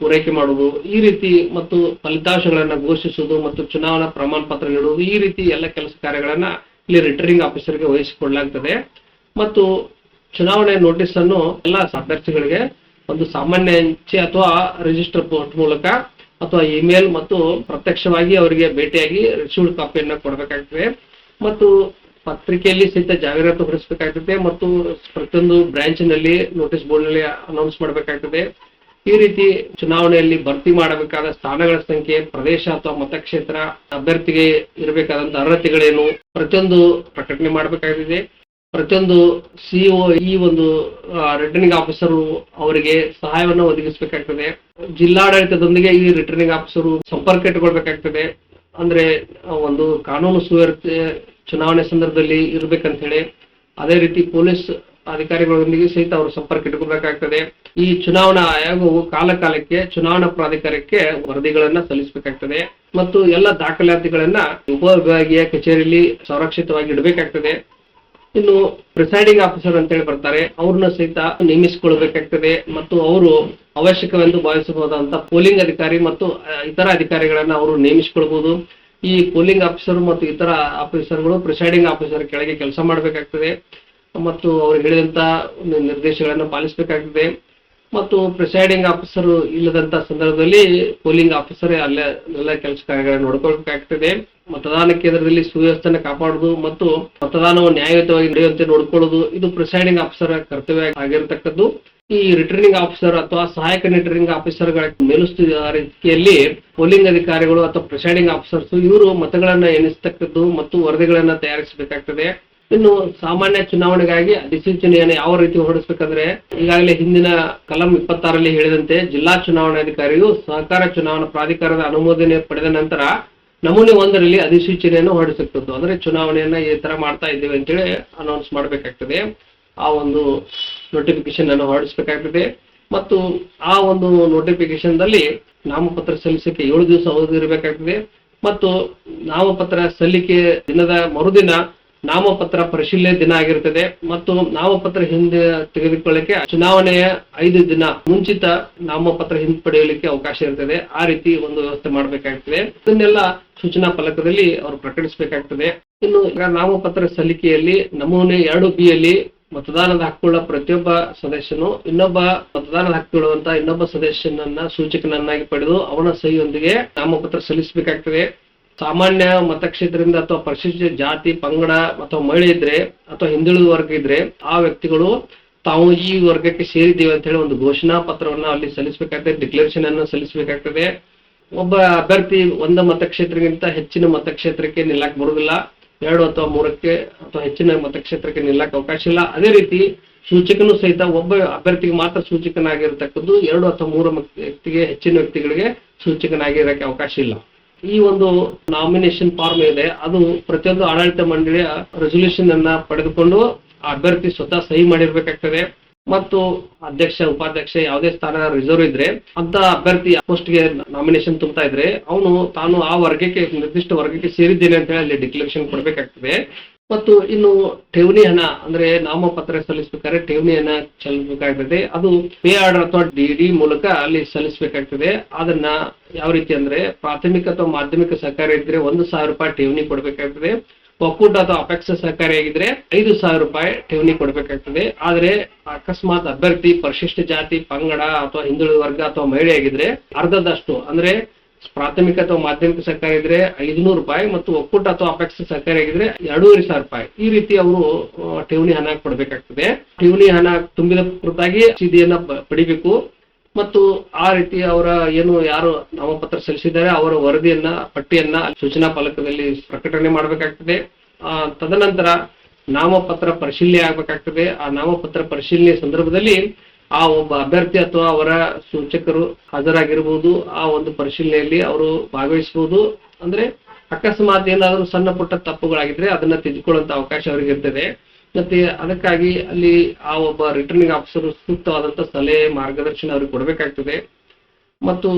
ಪೂರೈಕೆ ಮಾಡುವುದು ಈ ರೀತಿ ಮತ್ತು ಫಲಿತಾಂಶಗಳನ್ನ ಘೋಷಿಸುವುದು ಮತ್ತು ಚುನಾವಣಾ ಪ್ರಮಾಣ ಪತ್ರ ನೀಡುವುದು, ಈ ರೀತಿ ಎಲ್ಲ ಕೆಲಸ ಕಾರ್ಯಗಳನ್ನ ಇಲ್ಲಿ ರಿಟರ್ನಿಂಗ್ ಆಫೀಸರ್ಗೆ ವಹಿಸಿಕೊಳ್ಳಲಾಗ್ತದೆ. ಮತ್ತು ಚುನಾವಣೆ ನೋಟಿಸ್ ಅನ್ನು ಎಲ್ಲ ಅಭ್ಯರ್ಥಿಗಳಿಗೆ ಒಂದು ಸಾಮಾನ್ಯ ಅಂಚೆ ಅಥವಾ ರಿಜಿಸ್ಟರ್ ಪೋಸ್ಟ್ ಮೂಲಕ ಅಥವಾ ಇಮೇಲ್ ಮತ್ತು ಪ್ರತ್ಯಕ್ಷವಾಗಿ ಅವರಿಗೆ ಭೇಟಿಯಾಗಿ ರಿಸೀವ್ಡ್ ಕಾಪಿಯನ್ನ ಕೊಡಬೇಕಾಗ್ತದೆ. ಮತ್ತು ಪತ್ರಿಕೆಯಲ್ಲಿ ಸಹಿತ ಜಾಹೀರಾತು ಹೊರಿಸಬೇಕಾಗ್ತದೆ ಮತ್ತು ಪ್ರತಿಯೊಂದು ಬ್ರಾಂಚ್ನಲ್ಲಿ ನೋಟಿಸ್ ಬೋರ್ಡ್ನಲ್ಲಿ ಅನೌನ್ಸ್ ಮಾಡಬೇಕಾಗ್ತದೆ. ಈ ರೀತಿ ಚುನಾವಣೆಯಲ್ಲಿ ಭರ್ತಿ ಮಾಡಬೇಕಾದ ಸ್ಥಾನಗಳ ಸಂಖ್ಯೆ, ಪ್ರದೇಶ ಅಥವಾ ಮತಕ್ಷೇತ್ರ, ಅಭ್ಯರ್ಥಿಗೆ ಇರಬೇಕಾದಂತಹ ಅರ್ಹತೆಗಳೇನು, ಪ್ರತಿಯೊಂದು ಪ್ರಕಟಣೆ ಮಾಡಬೇಕಾಗಿದೆ. ಪ್ರತಿಯೊಂದು ಸಿಇಒ ಈ ಒಂದು ರಿಟರ್ನಿಂಗ್ ಆಫೀಸರು ಅವರಿಗೆ ಸಹಾಯವನ್ನು ಒದಗಿಸಬೇಕಾಗ್ತದೆ. ಜಿಲ್ಲಾಡಳಿತದೊಂದಿಗೆ ಈ ರಿಟರ್ನಿಂಗ್ ಆಫೀಸರು ಸಂಪರ್ಕ ಇಟ್ಟುಕೊಳ್ಬೇಕಾಗ್ತದೆ ಅಂದ್ರೆ ಒಂದು ಕಾನೂನು ಸುವ್ಯವಸ್ಥೆ, ಚುನಾವಣೆ ಸಂದರ್ಭದಲ್ಲಿ ಇರಬೇಕಂತ ಹೇಳಿ ಅದೇ ರೀತಿ ಪೊಲೀಸ್ ಅಧಿಕಾರಿಗಳೊಂದಿಗೆ ಸಹಿತ ಅವರು ಸಂಪರ್ಕ ಇಟ್ಕೋಬೇಕಾಗ್ತದೆ ಈ ಚುನಾವಣಾ ಆಯೋಗವು ಕಾಲ ಕಾಲಕ್ಕೆ ಚುನಾವಣಾ ಪ್ರಾಧಿಕಾರಕ್ಕೆ ವರದಿಗಳನ್ನ ಸಲ್ಲಿಸಬೇಕಾಗ್ತದೆ. ಮತ್ತು ಎಲ್ಲ ದಾಖಲಾತಿಗಳನ್ನ ಉಪವಿಭಾಗೀಯ ಕಚೇರಿಯಲ್ಲಿ ಸುರಕ್ಷಿತವಾಗಿ ಇಡಬೇಕಾಗ್ತದೆ. ಇನ್ನು ಪ್ರಿಸೈಡಿಂಗ್ ಆಫೀಸರ್ ಅಂತ ಹೇಳಿ ಬರ್ತಾರೆ, ಅವ್ರನ್ನ ಸಹಿತ ನೇಮಿಸಿಕೊಳ್ಬೇಕಾಗ್ತದೆ ಮತ್ತು ಅವರು ಅವಶ್ಯಕವೆಂದು ಭಾವಿಸಬಹುದಂತ ಪೋಲಿಂಗ್ ಅಧಿಕಾರಿ ಮತ್ತು ಇತರ ಅಧಿಕಾರಿಗಳನ್ನ ಅವರು ನೇಮಿಸಿಕೊಳ್ಬಹುದು. ಈ ಪೋಲಿಂಗ್ ಆಫೀಸರ್ ಮತ್ತು ಇತರ ಆಫೀಸರ್ಗಳು ಪ್ರಿಸೈಡಿಂಗ್ ಆಫೀಸರ್ ಕೆಳಗೆ ಕೆಲಸ ಮಾಡಬೇಕಾಗ್ತದೆ ಮತ್ತು ಅವ್ರು ಹೇಳಿದಂತ ನಿರ್ದೇಶಗಳನ್ನು ಪಾಲಿಸಬೇಕಾಗ್ತದೆ. ಮತ್ತು ಪ್ರಿಸೈಡಿಂಗ್ ಆಫೀಸರ್ ಇಲ್ಲದಂತ ಸಂದರ್ಭದಲ್ಲಿ ಪೋಲಿಂಗ್ ಆಫೀಸರ್ ಅಲ್ಲೇ ಎಲ್ಲ ಕೆಲಸ ಕಾರ್ಯಗಳನ್ನು ನೋಡ್ಕೊಳ್ಬೇಕಾಗ್ತದೆ. ಮತದಾನ ಕೇಂದ್ರದಲ್ಲಿ ಸುವ್ಯವಸ್ಥೆಯನ್ನು ಕಾಪಾಡುದು ಮತ್ತು ಮತದಾನವು ನ್ಯಾಯಯುತವಾಗಿ ನಡೆಯುವಂತೆ ನೋಡಿಕೊಳ್ಳುವುದು ಇದು ಪ್ರಿಸೈಡಿಂಗ್ ಆಫೀಸರ್ ಕರ್ತವ್ಯ ಆಗಿರತಕ್ಕದ್ದು. ಈ ರಿಟರ್ನಿಂಗ್ ಆಫೀಸರ್ ಅಥವಾ ಸಹಾಯಕ ರಿಟರ್ನಿಂಗ್ ಆಫೀಸರ್ಗಳ ರೀತಿಯಲ್ಲಿ ಪೋಲಿಂಗ್ ಅಧಿಕಾರಿಗಳು ಅಥವಾ ಪ್ರಿಸೈಡಿಂಗ್ ಆಫೀಸರ್ಸ್ ಇವರು ಮತಗಳನ್ನ ಎಣಿಸತಕ್ಕದ್ದು ಮತ್ತು ವರದಿಗಳನ್ನ ತಯಾರಿಸಬೇಕಾಗ್ತದೆ. ಇನ್ನು ಸಾಮಾನ್ಯ ಚುನಾವಣೆಗಾಗಿ ಅಧಿಸೂಚನೆಯನ್ನು ಯಾವ ರೀತಿ ಹೊರಡಿಸಬೇಕಂದ್ರೆ ಈಗಾಗಲೇ ಹಿಂದಿನ ಕಲಂ ಇಪ್ಪತ್ತಾರಲ್ಲಿ ಹೇಳಿದಂತೆ ಜಿಲ್ಲಾ ಚುನಾವಣಾಧಿಕಾರಿಯು ಸಹಕಾರ ಚುನಾವಣಾ ಪ್ರಾಧಿಕಾರದ ಅನುಮೋದನೆ ಪಡೆದ ನಂತರ ನಮೂನೆ ಒಂದರಲ್ಲಿ ಅಧಿಸೂಚನೆಯನ್ನು ಹೊರಡಿಸತಕ್ಕದ್ದು ಅಂದ್ರೆ ಚುನಾವಣೆಯನ್ನ ಈ ತರ ಮಾಡ್ತಾ ಇದ್ದೇವೆ ಅಂತೇಳಿ ಅನೌನ್ಸ್ ಮಾಡಬೇಕಾಗ್ತದೆ. ಆ ಒಂದು ನೋಟಿಫಿಕೇಶನ್ ಅನ್ನು ಹೊರಡಿಸಬೇಕಾಗ್ತದೆ. ಮತ್ತು ಆ ಒಂದು ನೋಟಿಫಿಕೇಶನ್ ದಲ್ಲಿ ನಾಮಪತ್ರ ಸಲ್ಲಿಸಕ್ಕೆ ಏಳು ದಿವಸ ಅವಧಿ ಇರಬೇಕಾಗ್ತದೆ. ಮತ್ತು ನಾಮಪತ್ರ ಸಲ್ಲಿಕೆ ದಿನದ ಮರುದಿನ ನಾಮಪತ್ರ ಪರಿಶೀಲನೆ ದಿನ ಆಗಿರುತ್ತದೆ ಮತ್ತು ನಾಮಪತ್ರ ಹಿಂದೆ ತೆಗೆದುಕೊಳ್ಳಕ್ಕೆ ಚುನಾವಣೆಯ ಐದು ದಿನ ಮುಂಚಿತ ನಾಮಪತ್ರ ಹಿಂಪಡೆಯಲಿಕ್ಕೆ ಅವಕಾಶ ಇರ್ತದೆ. ಆ ರೀತಿ ಒಂದು ವ್ಯವಸ್ಥೆ ಮಾಡಬೇಕಾಗ್ತದೆ. ಇದನ್ನೆಲ್ಲ ಸೂಚನಾ ಫಲಕದಲ್ಲಿ ಅವರು ಪ್ರಕಟಿಸಬೇಕಾಗ್ತದೆ. ಇನ್ನು ನಾಮಪತ್ರ ಸಲ್ಲಿಕೆಯಲ್ಲಿ ನಮೂನೆ ಎರಡು ಬಿ ಯಲ್ಲಿ ಮತದಾನದ ಹಕ್ಕುಳ್ಳ ಪ್ರತಿಯೊಬ್ಬ ಸದಸ್ಯನು ಇನ್ನೊಬ್ಬ ಮತದಾನದ ಹಕ್ಕುಳ್ಳುವಂತ ಇನ್ನೊಬ್ಬ ಸದಸ್ಯನನ್ನ ಸೂಚಕನನ್ನಾಗಿ ಪಡೆದು ಅವನ ಸಹಿಯೊಂದಿಗೆ ನಾಮಪತ್ರ ಸಲ್ಲಿಸಬೇಕಾಗ್ತದೆ. ಸಾಮಾನ್ಯ ಮತಕ್ಷೇತ್ರದಿಂದ ಅಥವಾ ಪರಿಶಿಷ್ಟ ಜಾತಿ, ಪಂಗಡ ಅಥವಾ ಮಹಿಳೆ ಇದ್ರೆ ಅಥವಾ ಹಿಂದುಳಿದ ವರ್ಗ ಇದ್ರೆ ಆ ವ್ಯಕ್ತಿಗಳು ತಾವು ಈ ವರ್ಗಕ್ಕೆ ಸೇರಿದ್ದೀವಿ ಅಂತ ಹೇಳಿ ಒಂದು ಘೋಷಣಾ ಪತ್ರವನ್ನ ಅಲ್ಲಿ ಸಲ್ಲಿಸಬೇಕಾಗ್ತದೆ ಡಿಕ್ಲರೇಷನ್ ಅನ್ನು ಸಲ್ಲಿಸಬೇಕಾಗ್ತದೆ. ಒಬ್ಬ ಅಭ್ಯರ್ಥಿ ಒಂದು ಮತಕ್ಷೇತ್ರಕ್ಕಿಂತ ಹೆಚ್ಚಿನ ಮತಕ್ಷೇತ್ರಕ್ಕೆ ನಿಲ್ಲಕ್ ಬರುವುದಿಲ್ಲ. ಎರಡು ಅಥವಾ ಮೂರಕ್ಕೆ ಅಥವಾ ಹೆಚ್ಚಿನ ಮತಕ್ಷೇತ್ರಕ್ಕೆ ನಿಲ್ಲಕ್ಕೆ ಅವಕಾಶ ಇಲ್ಲ. ಅದೇ ರೀತಿ ಸೂಚಕನು ಸಹಿತ ಒಬ್ಬ ಅಭ್ಯರ್ಥಿಗೆ ಮಾತ್ರ ಸೂಚಕನಾಗಿರ್ತಕ್ಕದ್ದು ಎರಡು ಅಥವಾ ಮೂರು ವ್ಯಕ್ತಿಗೆ ಹೆಚ್ಚಿನ ವ್ಯಕ್ತಿಗಳಿಗೆ ಸೂಚಕನಾಗಿರಕ್ಕೆ ಅವಕಾಶ ಇಲ್ಲ. ಈ ಒಂದು ನಾಮಿನೇಷನ್ ಫಾರ್ಮ್ ಇದೆ, ಅದು ಪ್ರತಿಯೊಂದು ಆಡಳಿತ ಮಂಡಳಿಯ ರೆಸೊಲ್ಯೂಷನ್ ಅನ್ನ ಪಡೆದುಕೊಂಡು ಅಭ್ಯರ್ಥಿ ಸ್ವತಃ ಸಹಿ ಮಾಡಿರ್ಬೇಕಾಗ್ತದೆ. ಮತ್ತು ಅಧ್ಯಕ್ಷ, ಉಪಾಧ್ಯಕ್ಷ ಯಾವುದೇ ಸ್ಥಾನ ರಿಸರ್ವ್ ಇದ್ರೆ ಅಂತ ಅಭ್ಯರ್ಥಿ ಪೋಸ್ಟ್ಗೆ ನಾಮಿನೇಷನ್ ತುಂಬ್ತಾ ಇದ್ರೆ, ಅವನು ತಾನು ಆ ವರ್ಗಕ್ಕೆ, ನಿರ್ದಿಷ್ಟ ವರ್ಗಕ್ಕೆ ಸೇರಿದ್ದೇನೆ ಅಂತ ಹೇಳಿ ಅಲ್ಲಿ ಡಿಕ್ಲರೇಷನ್ ಕೊಡಬೇಕಾಗ್ತದೆ. ಮತ್ತು ಇನ್ನು ಠೇವಣಿ ಹಣ, ಅಂದ್ರೆ ನಾಮಪತ್ರ ಸಲ್ಲಿಸಬೇಕಾದ್ರೆ ಠೇವಣಿ ಹಣ ಸಲ್ಲಿಸಬೇಕಾಗ್ತದೆ. ಅದು ಪೇ ಆರ್ಡರ್ ಅಥವಾ ಡಿ ಡಿ ಮೂಲಕ ಅಲ್ಲಿ ಸಲ್ಲಿಸಬೇಕಾಗ್ತದೆ. ಅದನ್ನ ಯಾವ ರೀತಿ ಅಂದ್ರೆ ಪ್ರಾಥಮಿಕ ಅಥವಾ ಮಾಧ್ಯಮಿಕ ಸಹಕಾರ ಇದ್ರೆ ಒಂದು ಸಾವಿರ ರೂಪಾಯಿ ಠೇವಣಿ ಕೊಡಬೇಕಾಗ್ತದೆ. ಒಕ್ಕೂಟ ಅಥವಾ ಅಪೇಕ್ಷೆ ಸಹಕಾರಿಯಾಗಿದ್ರೆ ಐದು ಸಾವಿರ ರೂಪಾಯಿ ಠೇವಣಿ ಕೊಡಬೇಕಾಗ್ತದೆ. ಆದ್ರೆ ಅಕಸ್ಮಾತ್ ಅಭ್ಯರ್ಥಿ, ಪರಿಶಿಷ್ಟ ಜಾತಿ, ಪಂಗಡ ಅಥವಾ ಹಿಂದುಳಿದ ವರ್ಗ ಅಥವಾ ಮಹಿಳೆ ಆಗಿದ್ರೆ ಅರ್ಧದಷ್ಟು, ಅಂದ್ರೆ ಪ್ರಾಥಮಿಕ ಅಥವಾ ಮಾಧ್ಯಮಿಕ ಸರ್ಕಾರ ಇದ್ರೆ ಐದುನೂರು ರೂಪಾಯಿ ಮತ್ತು ಒಕ್ಕೂಟ ಅಥವಾ ಅಪೇಕ್ಷ ಸರ್ಕಾರ ಆಗಿದ್ರೆ ಎರಡೂವರೆ ಸಾವಿರ ರೂಪಾಯಿ. ಈ ರೀತಿ ಅವರು ಠೇವಣಿ ಹಣ ಕೊಡಬೇಕಾಗ್ತದೆ. ಠೇವಣಿ ಹಣ ತುಂಬಿದ ಕುರಿತಾಗಿ ಸೀದಿಯನ್ನ ಪಡಿಬೇಕು. ಮತ್ತು ಆ ರೀತಿ ಅವರ ಏನು ಯಾರು ನಾಮಪತ್ರ ಸಲ್ಲಿಸಿದ್ದಾರೆ, ಅವರ ವರದಿಯನ್ನ, ಪಟ್ಟಿಯನ್ನ ಸೂಚನಾ ಫಲಕದಲ್ಲಿ ಪ್ರಕಟಣೆ ಮಾಡಬೇಕಾಗ್ತದೆ. ತದನಂತರ ನಾಮಪತ್ರ ಪರಿಶೀಲನೆ ಆಗ್ಬೇಕಾಗ್ತದೆ. ಆ ನಾಮಪತ್ರ ಪರಿಶೀಲನೆ ಸಂದರ್ಭದಲ್ಲಿ ಆ ಒಬ್ಬ ಅಭ್ಯರ್ಥಿ ಅಥವಾ ಅವರ ಸೂಚಕರು ಹಾಜರಾಗಿರ್ಬೋದು, ಆ ಒಂದು ಪರಿಶೀಲನೆಯಲ್ಲಿ ಅವರು ಭಾಗವಹಿಸಬಹುದು ಅಂದ್ರೆ ಅಕಸ್ಮಾತ್ ಏನಾದರೂ ಸಣ್ಣ ಪುಟ್ಟ ತಪ್ಪುಗಳಾಗಿದ್ರೆ ಅದನ್ನ ತಿದ್ದುಕೊಳ್ಳುವಂತ ಅವಕಾಶ ಅವರಿಗೆ ಇರ್ತದೆ ಮತ್ತೆ ಅದಕ್ಕಾಗಿ ಅಲ್ಲಿ ಆ ಒಬ್ಬ ರಿಟರ್ನಿಂಗ್ ಆಫೀಸರ್ ಸೂಕ್ತವಾದಂತ ಸಲಹೆ ಮಾರ್ಗದರ್ಶನ ಅವ್ರಿಗೆ ಕೊಡಬೇಕಾಗ್ತದೆ. ಮತ್ತು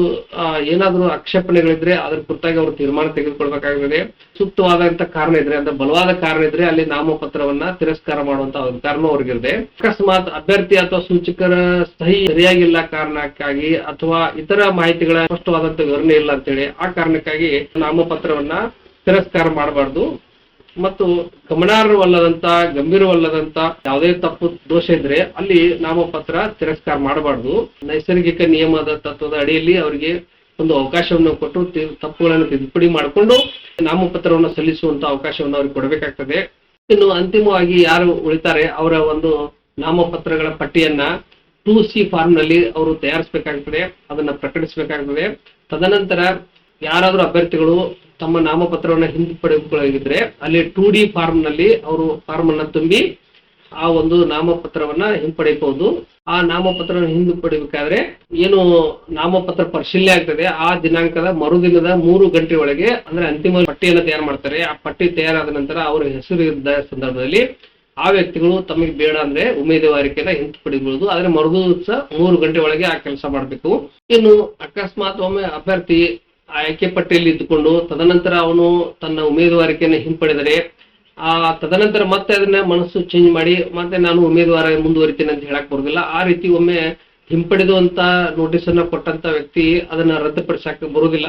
ಏನಾದರೂ ಆಕ್ಷೇಪಣೆಗಳಿದ್ರೆ ಅದ್ರ ಕುರಿತಾಗಿ ಅವರು ತೀರ್ಮಾನ ತೆಗೆದುಕೊಳ್ಬೇಕಾಗ್ತದೆ. ಸೂಕ್ತವಾದಂತ ಕಾರಣ ಇದ್ರೆ, ಅಂದ್ರೆ ಬಲವಾದ ಕಾರಣ ಇದ್ರೆ ಅಲ್ಲಿ ನಾಮಪತ್ರವನ್ನ ತಿರಸ್ಕಾರ ಮಾಡುವಂತ ಅಧಿಕಾರನೂ ಅವ್ರಿಗಿರದೆ ಅಕಸ್ಮಾತ್ ಅಭ್ಯರ್ಥಿ ಅಥವಾ ಸೂಚಕರ ಸಹಿ ಸರಿಯಾಗಿಲ್ಲ ಕಾರಣಕ್ಕಾಗಿ ಅಥವಾ ಇತರ ಮಾಹಿತಿಗಳ ಸ್ಪಷ್ಟವಾದಂತ ವಿವರಣೆ ಇಲ್ಲ ಅಂತೇಳಿ ಆ ಕಾರಣಕ್ಕಾಗಿ ನಾಮಪತ್ರವನ್ನ ತಿರಸ್ಕಾರ ಮಾಡಬಾರ್ದು. ಮತ್ತು ಗಮನಾರ್ಹವಲ್ಲದಂತ, ಗಂಭೀರವಲ್ಲದಂತ ಯಾವುದೇ ತಪ್ಪು ದೋಷ ಇದ್ರೆ ಅಲ್ಲಿ ನಾಮಪತ್ರ ತಿರಸ್ಕಾರ ಮಾಡಬಾರ್ದು. ನೈಸರ್ಗಿಕ ನಿಯಮದ ತತ್ವದ ಅಡಿಯಲ್ಲಿ ಅವರಿಗೆ ಒಂದು ಅವಕಾಶವನ್ನು ಕೊಟ್ಟು ತಪ್ಪುಗಳನ್ನು ತಿದ್ದುಪಡಿ ಮಾಡಿಕೊಂಡು ನಾಮಪತ್ರವನ್ನು ಸಲ್ಲಿಸುವಂತ ಅವಕಾಶವನ್ನು ಅವ್ರಿಗೆ ಕೊಡಬೇಕಾಗ್ತದೆ. ಇನ್ನು ಅಂತಿಮವಾಗಿ ಯಾರು ಉಳಿತಾರೆ, ಅವರ ಒಂದು ನಾಮಪತ್ರಗಳ ಪಟ್ಟಿಯನ್ನ ಟು ಸಿ ಫಾರ್ಮ್ನಲ್ಲಿ ಅವರು ತಯಾರಿಸಬೇಕಾಗ್ತದೆ, ಅದನ್ನ ಪ್ರಕಟಿಸಬೇಕಾಗ್ತದೆ. ತದನಂತರ ಯಾರಾದರೂ ಅಭ್ಯರ್ಥಿಗಳು ತಮ್ಮ ನಾಮಪತ್ರವನ್ನು ಹಿಂಪಡೆದುಕೊಳ್ಳಿದ್ರೆ ಅಲ್ಲಿ ಟೂ ಡಿ ಫಾರ್ಮ್ನಲ್ಲಿ ಅವರು ಫಾರ್ಮ್ ಅನ್ನ ತುಂಬಿ ಆ ಒಂದು ನಾಮಪತ್ರವನ್ನ ಹಿಂಪಡೆಯಬಹುದು. ಆ ನಾಮಪತ್ರವನ್ನು ಹಿಂಪಡಿಬೇಕಾದ್ರೆ ಏನು ನಾಮಪತ್ರ ಪರಿಶೀಲನೆ ಆಗ್ತದೆ. ಆ ದಿನಾಂಕದ ಮರುದಿನದ ಮೂರು ಗಂಟೆ ಒಳಗೆ ಅಂದ್ರೆ ಅಂತಿಮ ಪಟ್ಟಿಯನ್ನು ತಯಾರು ಮಾಡ್ತಾರೆ. ಆ ಪಟ್ಟಿ ತಯಾರಾದ ನಂತರ ಅವರ ಹೆಸರು ಇದ್ದ ಸಂದರ್ಭದಲ್ಲಿ ಆ ವ್ಯಕ್ತಿಗಳು ತಮಗೆ ಬೇಡ ಅಂದ್ರೆ ಉಮೇದುವಾರಿಕೆನ ಹಿಂಪಡಿಬಹುದು ಆದ್ರೆ ಮರುದಿವಸ ಮೂರು ಗಂಟೆ ಒಳಗೆ ಆ ಕೆಲಸ ಮಾಡಬೇಕು. ಇನ್ನು ಅಕಸ್ಮಾತ್ ಒಮ್ಮೆ ಅಭ್ಯರ್ಥಿ ಆಯ್ಕೆ ಪಟ್ಟಿಯಲ್ಲಿ ಇದ್ದುಕೊಂಡು ತದನಂತರ ಅವನು ತನ್ನ ಉಮೇದುವಾರಿಕೆಯನ್ನು ಹಿಂಪಡೆದರೆ, ಆ ತದನಂತರ ಮತ್ತೆ ಅದನ್ನ ಮನಸ್ಸು ಚೇಂಜ್ ಮಾಡಿ ಮತ್ತೆ ನಾನು ಉಮೇದುವಾರ ಮುಂದುವರಿತೇನೆ ಅಂತ ಹೇಳಕ್ ಬರುದಿಲ್ಲ. ಆ ರೀತಿ ಒಮ್ಮೆ ಹಿಂಪಡೆದುವಂತ ನೋಟಿಸ್ ಅನ್ನ ಕೊಟ್ಟಂತ ವ್ಯಕ್ತಿ ಅದನ್ನ ರದ್ದುಪಡಿಸಕ್ ಬರುವುದಿಲ್ಲ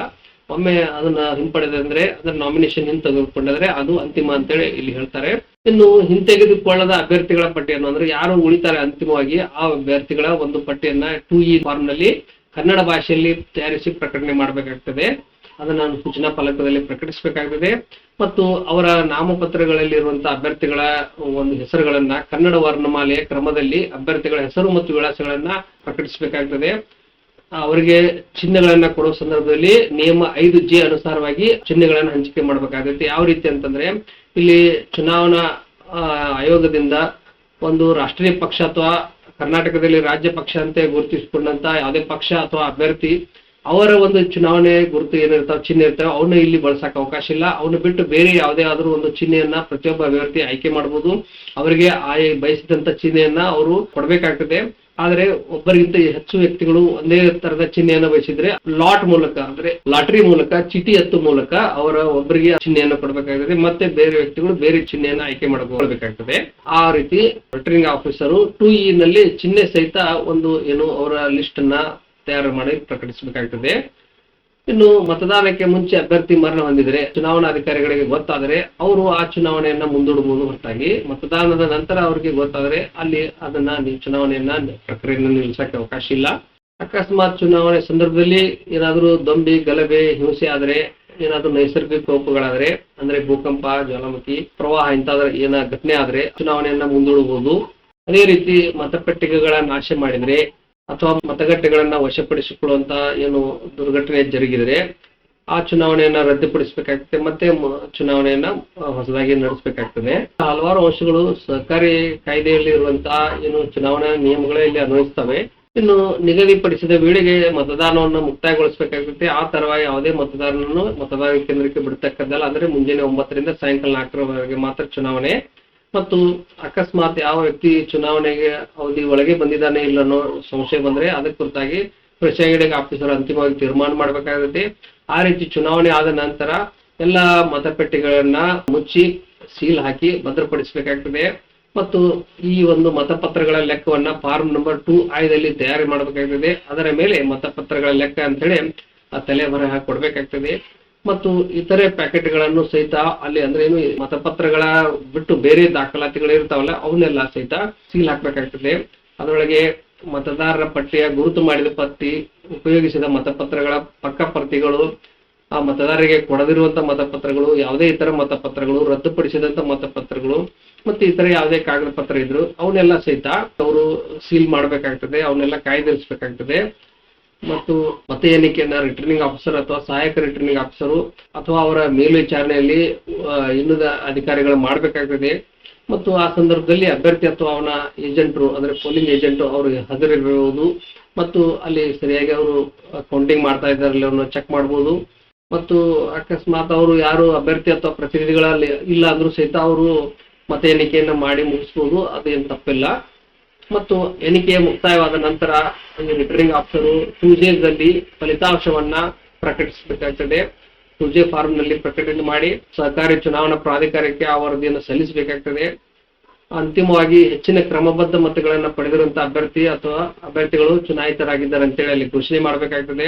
ಒಮ್ಮೆ ಅದನ್ನ ಹಿಂಪಡೆದಂದ್ರೆ ಅದನ್ನ ನಾಮಿನೇಷನ್ ಹಿಂದೆ ತೆಗೆದುಕೊಂಡ್ರೆ ಅದು ಅಂತಿಮ ಅಂತೇಳಿ ಇಲ್ಲಿ ಹೇಳ್ತಾರೆ. ಇನ್ನು ಹಿಂತೆಗೆದುಕೊಳ್ಳದ ಅಭ್ಯರ್ಥಿಗಳ ಪಟ್ಟಿಯನ್ನು ಅಂದ್ರೆ ಯಾರು ಉಳಿತಾರೆ ಅಂತಿಮವಾಗಿ ಆ ಅಭ್ಯರ್ಥಿಗಳ ಒಂದು ಪಟ್ಟಿಯನ್ನ ಟೂ ಇ ಫಾರ್ಮ್ನಲ್ಲಿ ಕನ್ನಡ ಭಾಷೆಯಲ್ಲಿ ತಯಾರಿಸಿ ಪ್ರಕಟಣೆ ಮಾಡಬೇಕಾಗ್ತದೆ. ಅದನ್ನು ನಾನು ಸೂಚನಾ ಫಲಕದಲ್ಲಿ ಪ್ರಕಟಿಸಬೇಕಾಗ್ತದೆ. ಮತ್ತು ಅವರ ನಾಮಪತ್ರಗಳಲ್ಲಿರುವಂತಹ ಅಭ್ಯರ್ಥಿಗಳ ಒಂದು ಹೆಸರುಗಳನ್ನ, ಕನ್ನಡ ವರ್ಣಮಾಲೆಯ ಕ್ರಮದಲ್ಲಿ ಅಭ್ಯರ್ಥಿಗಳ ಹೆಸರು ಮತ್ತು ವಿಳಾಸಗಳನ್ನ ಪ್ರಕಟಿಸಬೇಕಾಗ್ತದೆ. ಅವರಿಗೆ ಚಿಹ್ನೆಗಳನ್ನ ಕೊಡುವ ಸಂದರ್ಭದಲ್ಲಿ ನಿಯಮ ಐದು ಜೆ ಅನುಸಾರವಾಗಿ ಚಿಹ್ನೆಗಳನ್ನ ಹಂಚಿಕೆ ಮಾಡಬೇಕಾಗುತ್ತೆ. ಯಾವ ರೀತಿ ಅಂತಂದ್ರೆ, ಇಲ್ಲಿ ಚುನಾವಣಾ ಆಯೋಗದಿಂದ ಒಂದು ರಾಷ್ಟ್ರೀಯ ಪಕ್ಷ ಅಥವಾ ಕರ್ನಾಟಕದಲ್ಲಿ ರಾಜ್ಯ ಪಕ್ಷ ಅಂತ ಗುರುತಿಸಿಕೊಂಡಂತ ಯಾವುದೇ ಪಕ್ಷ ಅಥವಾ ಅಭ್ಯರ್ಥಿ ಅವರ ಒಂದು ಚುನಾವಣೆ ಗುರುತು ಏನಿರ್ತಾವ, ಚಿಹ್ನೆ ಇರ್ತಾವೆ ಅವನ್ನ ಇಲ್ಲಿ ಬಳಸಕ್ ಅವಕಾಶ ಇಲ್ಲ. ಅವನ್ನ ಬಿಟ್ಟು ಬೇರೆ ಯಾವುದೇ ಆದ್ರೂ ಒಂದು ಚಿಹ್ನೆಯನ್ನ ಪ್ರತಿಯೊಬ್ಬ ಅಭ್ಯರ್ಥಿ ಆಯ್ಕೆ ಮಾಡಬಹುದು ಅವರಿಗೆ ಆ ಬಯಸಿದಂತ ಚಿಹ್ನೆಯನ್ನ ಅವರು ಕೊಡಬೇಕಾಗ್ತದೆ. ಆದ್ರೆ ಒಬ್ಬರಿಗಿಂತ ಹೆಚ್ಚು ವ್ಯಕ್ತಿಗಳು ಒಂದೇ ತರದ ಚಿಹ್ನೆಯನ್ನು ಬಯಸಿದ್ರೆ ಲಾಟ್ ಮೂಲಕ, ಅಂದ್ರೆ ಲಾಟರಿ ಮೂಲಕ, ಚೀಟಿ ಹತ್ತು ಮೂಲಕ ಅವರ ಒಬ್ಬರಿಗೆ ಚಿಹ್ನೆಯನ್ನು ಕೊಡಬೇಕಾಗ್ತದೆ. ಮತ್ತೆ ಬೇರೆ ವ್ಯಕ್ತಿಗಳು ಬೇರೆ ಚಿಹ್ನೆಯನ್ನು ಆಯ್ಕೆ ಮಾಡಿಕೊಳ್ಬೇಕಾಗ್ತದೆ. ಆ ರೀತಿ ರಿಟರ್ನಿಂಗ್ ಆಫೀಸರು ಟು ಇ ನಲ್ಲಿ ಚಿಹ್ನೆ ಸಹಿತ ಒಂದು, ಏನು, ಅವರ ಲಿಸ್ಟ್ ಅನ್ನ ತಯಾರು ಮಾಡಿ ಪ್ರಕಟಿಸಬೇಕಾಗ್ತದೆ. ಇನ್ನು ಮತದಾನಕ್ಕೆ ಮುಂಚೆ ಅಭ್ಯರ್ಥಿ ಮರಣ ಹೊಂದಿದರೆ ಚುನಾವಣಾಧಿಕಾರಿಗಳಿಗೆ ಗೊತ್ತಾದರೆ ಅವರು ಆ ಚುನಾವಣೆಯನ್ನ ಮುಂದೂಡಬಹುದು ಹೊರತಾಗಿ. ಮತದಾನದ ನಂತರ ಅವರಿಗೆ ಗೊತ್ತಾದರೆ ಅಲ್ಲಿ ಅದನ್ನ ನೀವು ಚುನಾವಣೆಯನ್ನ ಪ್ರಕ್ರಿಯೆಯನ್ನು ನಿಲ್ಲಿಸಕ್ಕೆ ಅವಕಾಶ ಇಲ್ಲ. ಅಕಸ್ಮಾತ್ ಚುನಾವಣೆ ಸಂದರ್ಭದಲ್ಲಿ ಏನಾದರೂ ದೊಂಬಿ, ಗಲಭೆ, ಹಿಂಸೆ ಆದರೆ, ಏನಾದರೂ ನೈಸರ್ಗಿಕ ಕೋಪಗಳಾದರೆ, ಅಂದ್ರೆ ಭೂಕಂಪ, ಜ್ವಾಲಾಮುಖಿ, ಪ್ರವಾಹ ಇಂತಾದ್ರ ಏನ ಘಟನೆ ಆದ್ರೆ ಚುನಾವಣೆಯನ್ನ ಮುಂದೂಡಬಹುದು ಅದೇ ರೀತಿ ಮತಪೆಟ್ಟಿಗೆಗಳ ನಾಶ ಮಾಡಿದ್ರೆ ಅಥವಾ ಮತಗಟ್ಟೆಗಳನ್ನ ವಶಪಡಿಸಿಕೊಳ್ಳುವಂತಹ ಏನು ದುರ್ಘಟನೆ ಜರುಗಿದರೆ ಆ ಚುನಾವಣೆಯನ್ನ ರದ್ದುಪಡಿಸಬೇಕಾಗ್ತದೆ ಮತ್ತೆ ಚುನಾವಣೆಯನ್ನ ಹೊಸದಾಗಿ ನಡೆಸಬೇಕಾಗ್ತದೆ. ಹಲವಾರು ಅಂಶಗಳು ಸಹಕಾರಿ ಕಾಯ್ದೆಯಲ್ಲಿ ಇರುವಂತಹ ಏನು ಚುನಾವಣಾ ನಿಯಮಗಳೇ ಇಲ್ಲಿ ಅನ್ವಯಿಸ್ತವೆ. ಇನ್ನು ನಿಗದಿಪಡಿಸಿದ ವೇಳೆಗೆ ಮತದಾನವನ್ನು ಮುಕ್ತಾಯಗೊಳಿಸಬೇಕಾಗುತ್ತೆ. ಆ ತರವಾಗಿ ಯಾವುದೇ ಮತದಾರನನ್ನು ಮತದಾನ ಕೇಂದ್ರಕ್ಕೆ ಬಿಡ್ತಕ್ಕದ್ದಲ್ಲ. ಅಂದ್ರೆ ಮುಂಜಾನೆ ಒಂಬತ್ತರಿಂದ ಸಾಯಂಕಾಲ ನಾಲ್ಕರವರೆಗೆ ಮಾತ್ರ ಚುನಾವಣೆ ಮತ್ತು ಅಕಸ್ಮಾತ್ ಯಾವ ವ್ಯಕ್ತಿ ಚುನಾವಣೆಗೆ ಅವಧಿ ಒಳಗೆ ಬಂದಿದ್ದಾನೆ ಇಲ್ಲ ಅನ್ನೋ ಸಂಶಯ ಬಂದ್ರೆ ಅದಕ್ಕೆ ಕುರಿತಾಗಿ ಪ್ರಿಸೈಡಿಂಗ್ ಆಫೀಸರ್ ಅಂತಿಮವಾಗಿ ತೀರ್ಮಾನ ಮಾಡಬೇಕಾಗುತ್ತೆ. ಆ ರೀತಿ ಚುನಾವಣೆ ಆದ ನಂತರ ಎಲ್ಲ ಮತಪೆಟ್ಟಿಗಳನ್ನ ಮುಚ್ಚಿ ಸೀಲ್ ಹಾಕಿ ಭದ್ರಪಡಿಸಬೇಕಾಗ್ತದೆ. ಮತ್ತು ಈ ಒಂದು ಮತಪತ್ರಗಳ ಲೆಕ್ಕವನ್ನ ಫಾರ್ಮ್ ನಂಬರ್ ಟೂ ಆಯ್ದಲ್ಲಿ ತಯಾರಿ ಮಾಡಬೇಕಾಗ್ತದೆ. ಅದರ ಮೇಲೆ ಮತಪತ್ರಗಳ ಲೆಕ್ಕ ಅಂತೇಳಿ ಆ ತಲೆ ಬರಹ ಕೊಡಬೇಕಾಗ್ತದೆ ಮತ್ತು ಇತರೆ ಪ್ಯಾಕೆಟ್ಗಳನ್ನು ಸಹಿತ ಅಲ್ಲಿ ಅಂದ್ರೆ ಏನು ಮತಪತ್ರಗಳ ಬಿಟ್ಟು ಬೇರೆ ದಾಖಲಾತಿಗಳು ಇರ್ತಾವಲ್ಲ ಅವನ್ನೆಲ್ಲ ಸಹಿತ ಸೀಲ್ ಹಾಕ್ಬೇಕಾಗ್ತದೆ. ಅದರೊಳಗೆ ಮತದಾರರ ಪಟ್ಟಿಯ ಗುರುತು ಮಾಡಿದ ಪಟ್ಟಿ, ಉಪಯೋಗಿಸಿದ ಮತಪತ್ರಗಳ ಪಕ್ಕ ಪ್ರತಿಗಳು ಆ ಮತದಾರರಿಗೆ ಕೊಡದಿರುವಂತ ಮತಪತ್ರಗಳು, ಯಾವುದೇ ಇತರ ಮತಪತ್ರಗಳು, ರದ್ದುಪಡಿಸಿದಂತ ಮತಪತ್ರಗಳು ಮತ್ತೆ ಇತರ ಯಾವುದೇ ಕಾಗದ ಪತ್ರ ಇದ್ರು ಅವನ್ನೆಲ್ಲ ಸಹಿತ ಅವರು ಸೀಲ್ ಮಾಡಬೇಕಾಗ್ತದೆ, ಅವನ್ನೆಲ್ಲ ಕಾಯ್ದಿರಿಸಬೇಕಾಗ್ತದೆ. ಮತ್ತು ಮತ ಎಣಿಕೆಯನ್ನ ರಿಟರ್ನಿಂಗ್ ಆಫೀಸರ್ ಅಥವಾ ಸಹಾಯಕ ರಿಟರ್ನಿಂಗ್ ಆಫೀಸರು ಅಥವಾ ಅವರ ಮೇಲ್ವಿಚಾರಣೆಯಲ್ಲಿ ಇನ್ನುದ ಅಧಿಕಾರಿಗಳು ಮಾಡಬೇಕಾಗ್ತದೆ. ಮತ್ತು ಆ ಸಂದರ್ಭದಲ್ಲಿ ಅಭ್ಯರ್ಥಿ ಅಥವಾ ಅವನ ಏಜೆಂಟರು ಅಂದ್ರೆ ಪೋಲಿಂಗ್ ಏಜೆಂಟ್ ಅವರು ಹಾಜರಿರಬಹುದು ಮತ್ತು ಅಲ್ಲಿ ಸರಿಯಾಗಿ ಅವರು ಕೌಂಟಿಂಗ್ ಮಾಡ್ತಾ ಇದ್ದಾರೆ ಚೆಕ್ ಮಾಡಬಹುದು ಮತ್ತು ಅಕಸ್ಮಾತ್ ಅವರು ಯಾರು ಅಭ್ಯರ್ಥಿ ಅಥವಾ ಪ್ರತಿನಿಧಿಗಳಲ್ಲಿ ಇಲ್ಲ ಅಂದ್ರೂ ಸಹಿತ ಅವರು ಮತ ಎಣಿಕೆಯನ್ನ ಮಾಡಿ ಮುಗಿಸ್ಬೋದು. ಅದೇನು ತಪ್ಪಿಲ್ಲ. ಮತ್ತು ಎಣಿಕೆ ಮುಕ್ತಾಯವಾದ ನಂತರ ರಿಟರ್ನಿಂಗ್ ಆಫೀಸರು ಅಲ್ಲಿ ಫಲಿತಾಂಶವನ್ನ ಪ್ರಕಟಿಸಬೇಕಾಗ್ತದೆ. ಟೂಜೆ ಫಾರ್ಮ್ನಲ್ಲಿ ಪ್ರಕಟಣೆ ಮಾಡಿ ಸಹಕಾರಿ ಚುನಾವಣಾ ಪ್ರಾಧಿಕಾರಕ್ಕೆ ಆ ವರದಿಯನ್ನು ಸಲ್ಲಿಸಬೇಕಾಗ್ತದೆ. ಅಂತಿಮವಾಗಿ ಹೆಚ್ಚಿನ ಕ್ರಮಬದ್ಧ ಮತಗಳನ್ನ ಪಡೆದಿರುವಂತಹ ಅಭ್ಯರ್ಥಿ ಅಥವಾ ಅಭ್ಯರ್ಥಿಗಳು ಚುನಾಯಿತರಾಗಿದ್ದಾರೆ ಅಂತೇಳಿ ಅಲ್ಲಿ ಘೋಷಣೆ ಮಾಡಬೇಕಾಗ್ತದೆ.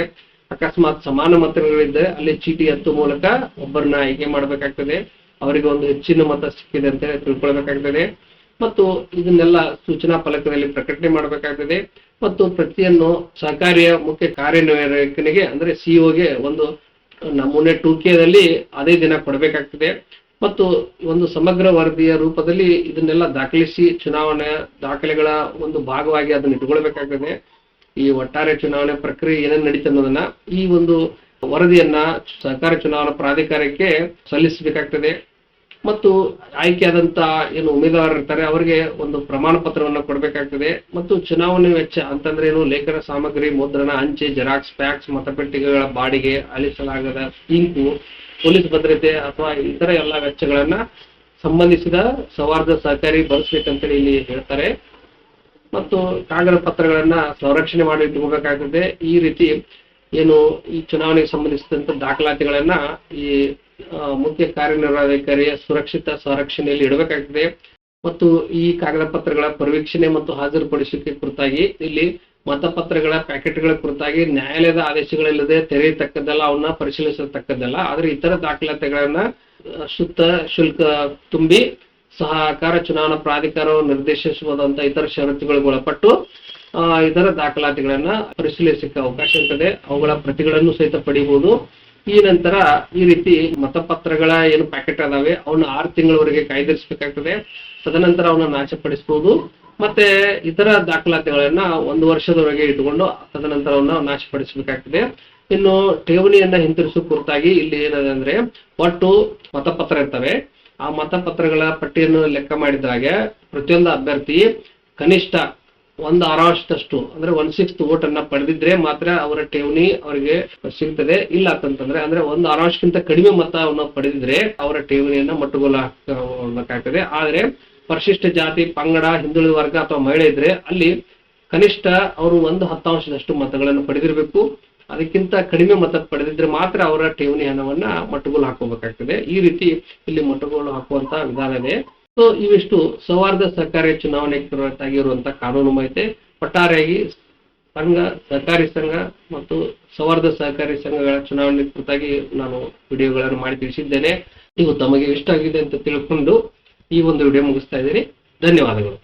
ಅಕಸ್ಮಾತ್ ಸಮಾನ ಮತಗಳಿದ್ದರೆ ಅಲ್ಲಿ ಚೀಟಿ ಹತ್ತು ಮೂಲಕ ಒಬ್ಬರನ್ನ ಆಯ್ಕೆ ಮಾಡಬೇಕಾಗ್ತದೆ. ಅವರಿಗೆ ಒಂದು ಹೆಚ್ಚಿನ ಮತ ಸಿಕ್ಕಿದೆ ಅಂತ ತಿಳ್ಕೊಳ್ಬೇಕಾಗ್ತದೆ. ಮತ್ತು ಇದನ್ನೆಲ್ಲ ಸೂಚನಾ ಫಲಕದಲ್ಲಿ ಪ್ರಕಟಣೆ ಮಾಡಬೇಕಾಗ್ತದೆ. ಮತ್ತು ಪ್ರತಿಯನ್ನು ಸಹಕಾರಿಯ ಮುಖ್ಯ ಕಾರ್ಯನಿರ್ವಾಹಕನಿಗೆ, ಅಂದ್ರೆ ಸಿಇಒಗೆ ಒಂದು ನಮೂನೆ ಟೂಕೆದಲ್ಲಿ ಅದೇ ದಿನ ಕೊಡಬೇಕಾಗ್ತದೆ. ಮತ್ತು ಒಂದು ಸಮಗ್ರ ವರದಿಯ ರೂಪದಲ್ಲಿ ಇದನ್ನೆಲ್ಲ ದಾಖಲಿಸಿ ಚುನಾವಣೆ ದಾಖಲೆಗಳ ಒಂದು ಭಾಗವಾಗಿ ಅದನ್ನು ಇಟ್ಕೊಳ್ಬೇಕಾಗ್ತದೆ ಈ ಒಟ್ಟಾರೆ ಚುನಾವಣೆ ಪ್ರಕ್ರಿಯೆ ಏನೇನು ನಡೀತದೆ ಅನ್ನೋದನ್ನ ಈ ಒಂದು ವರದಿಯನ್ನ ಸಹಕಾರ ಚುನಾವಣಾ ಪ್ರಾಧಿಕಾರಕ್ಕೆ ಸಲ್ಲಿಸಬೇಕಾಗ್ತದೆ. ಮತ್ತು ಆಯ್ಕೆಯಾದಂತ ಏನು ಉಮೇದುವಾರರಿರ್ತಾರೆ ಅವರಿಗೆ ಒಂದು ಪ್ರಮಾಣ ಪತ್ರವನ್ನು ಕೊಡಬೇಕಾಗ್ತದೆ. ಮತ್ತು ಚುನಾವಣೆ ವೆಚ್ಚ ಅಂತಂದ್ರೆ ಏನು, ಲೇಖನ ಸಾಮಗ್ರಿ, ಮುದ್ರಣ, ಅಂಚೆ, ಜೆರಾಕ್ಸ್ ಪ್ಯಾಕ್ಸ್ ಮತಪೆಟ್ಟಿಗೆಗಳ ಬಾಡಿಗೆ, ಅಳಿಸಲಾಗದ ಇಂಕು ಪೊಲೀಸ್ ಭದ್ರತೆ ಅಥವಾ ಇತರ ಎಲ್ಲ ವೆಚ್ಚಗಳನ್ನ ಸಂಬಂಧಿಸಿದ ಸೌಹಾರ್ದ ಸಹಕಾರಿ ಭರಿಸ್ಬೇಕಂತೇಳಿ ಇಲ್ಲಿ ಹೇಳ್ತಾರೆ. ಮತ್ತು ಕಾಗದ ಪತ್ರಗಳನ್ನ ಸಂರಕ್ಷಣೆ ಮಾಡಿ ಇಟ್ಕೋಬೇಕಾಗ್ತದೆ. ಈ ರೀತಿ ಏನು ಈ ಚುನಾವಣೆಗೆ ಸಂಬಂಧಿಸಿದಂತ ದಾಖಲಾತಿಗಳನ್ನ ಈ ಮುಖ್ಯ ಕಾರ್ಯನಿರ್ವಹಣಾಧಿಕಾರಿಯ ಸುರಕ್ಷಿತ ಸಂರಕ್ಷಣೆಯಲ್ಲಿ ಇಡಬೇಕಾಗ್ತದೆ. ಮತ್ತು ಈ ಕಾಗದ ಪತ್ರಗಳ ಪರಿವೀಕ್ಷಣೆ ಮತ್ತು ಹಾಜರುಪಡಿಸುವಿಕೆ ಕುರಿತಾಗಿ ಇಲ್ಲಿ ಮತಪತ್ರಗಳ ಪ್ಯಾಕೆಟ್ಗಳ ಕುರಿತಾಗಿ ನ್ಯಾಯಾಲಯದ ಆದೇಶಗಳಿಲ್ಲದೆ ತೆರೆಯತಕ್ಕದ್ದಲ್ಲ ಅವನ್ನ ಪರಿಶೀಲಿಸತಕ್ಕದ್ದಲ್ಲ. ಆದ್ರೆ ಇತರ ದಾಖಲಾತಿಗಳನ್ನ ಶುದ್ಧ, ಶುಲ್ಕ ತುಂಬಿ ಸಹಕಾರ ಚುನಾವಣಾ ಪ್ರಾಧಿಕಾರವು ನಿರ್ದೇಶಿಸುವಂತಹ ಇತರ ಷರತ್ತುಗಳಿಗೆ ಒಳಪಟ್ಟು ಇತರ ದಾಖಲಾತಿಗಳನ್ನ ಪರಿಶೀಲಿಸಕ್ಕೆ ಅವಕಾಶ ಇರ್ತದೆ. ಅವುಗಳ ಪ್ರತಿಗಳನ್ನು ಸಹಿತ ಪಡಿಬಹುದು ಈ ನಂತರ ಈ ರೀತಿ ಮತಪತ್ರಗಳ ಏನು ಪ್ಯಾಕೆಟ್ ಅದಾವೆ ಅವನ್ನ ಆರು ತಿಂಗಳವರೆಗೆ ಕಾಯ್ದಿರಿಸಬೇಕಾಗ್ತದೆ. ತದನಂತರ ಅವನ್ನ ನಾಶಪಡಿಸಬಹುದು ಮತ್ತೆ ಇತರ ದಾಖಲಾತಿಗಳನ್ನ ಒಂದು ವರ್ಷದವರೆಗೆ ಇಟ್ಟುಕೊಂಡು ತದನಂತರ ಅವನ್ನ ನಾಶಪಡಿಸಬೇಕಾಗ್ತದೆ. ಇನ್ನು ಠೇವಣಿಯನ್ನ ಹಿಂತಿರಿಸುವ ಕುರಿತಾಗಿ ಇಲ್ಲಿ ಏನದೆ ಅಂದ್ರೆ ಒಟ್ಟು ಮತಪತ್ರ ಇರ್ತವೆ. ಆ ಮತಪತ್ರಗಳ ಪಟ್ಟಿಯನ್ನು ಲೆಕ್ಕ ಮಾಡಿದಾಗ ಪ್ರತಿಯೊಂದು ಅಭ್ಯರ್ಥಿ ಕನಿಷ್ಠ ಒಂದು ಆರಾವಷ್ಟಷ್ಟು ಅಂದ್ರೆ ಒನ್ ಸಿಕ್ಸ್ ವೋಟ್ ಅನ್ನ ಪಡೆದಿದ್ರೆ ಮಾತ್ರ ಅವರ ಠೇವಣಿ ಅವರಿಗೆ ಸಿಗ್ತದೆ. ಇಲ್ಲ ಅಂತಂದ್ರೆ, ಅಂದ್ರೆ ಒಂದು ಆರಾವಷ್ಟಕ್ಕಿಂತ ಕಡಿಮೆ ಮತವನ್ನು ಪಡೆದಿದ್ರೆ ಅವರ ಠೇವಣಿಯನ್ನ ಮಟ್ಟುಗೋಲ ಹಾಕಬೇಕಾಗ್ತದೆ ಆದ್ರೆ ಪರಿಶಿಷ್ಟ ಜಾತಿ, ಪಂಗಡ, ಹಿಂದುಳಿದ ವರ್ಗ ಅಥವಾ ಮಹಿಳೆ ಇದ್ರೆ ಅಲ್ಲಿ ಕನಿಷ್ಠ ಅವರು ಒಂದು ಹತ್ತಾಂಶದಷ್ಟು ಮತಗಳನ್ನು ಪಡೆದಿರಬೇಕು. ಅದಕ್ಕಿಂತ ಕಡಿಮೆ ಮತ ಪಡೆದಿದ್ರೆ ಮಾತ್ರ ಅವರ ಠೇವಣಿ ಹಣವನ್ನ ಮಟ್ಟುಗೋಲು ಹಾಕೋಬೇಕಾಗ್ತದೆ ಈ ರೀತಿ ಇಲ್ಲಿ ಮಟ್ಟುಗೋಲು ಹಾಕುವಂತ ವಿಧಾನ ಇದೆ ಸೊ, ಇವಿಷ್ಟು ಸೌಹಾರ್ದ ಸಹಕಾರಿ ಚುನಾವಣೆ ಕುರಿತಾಗಿರುವಂತಹ ಕಾನೂನು ಮಾಹಿತಿ. ಒಟ್ಟಾರೆಯಾಗಿ ಸಂಘ, ಸಹಕಾರಿ ಸಂಘ ಮತ್ತು ಸೌಹಾರ್ದ ಸಹಕಾರಿ ಸಂಘಗಳ ಚುನಾವಣೆ ಕುರಿತಾಗಿ ನಾನು ವಿಡಿಯೋಗಳನ್ನು ಮಾಡಿ ತಿಳಿಸಿದ್ದೇನೆ. ನೀವು ತಮಗೆ ಇಷ್ಟ ಆಗಿದೆ ಅಂತ ತಿಳ್ಕೊಂಡು ಈ ಒಂದು ವಿಡಿಯೋ ಮುಗಿಸ್ತಾ ಇದ್ದೀನಿ. ಧನ್ಯವಾದಗಳು.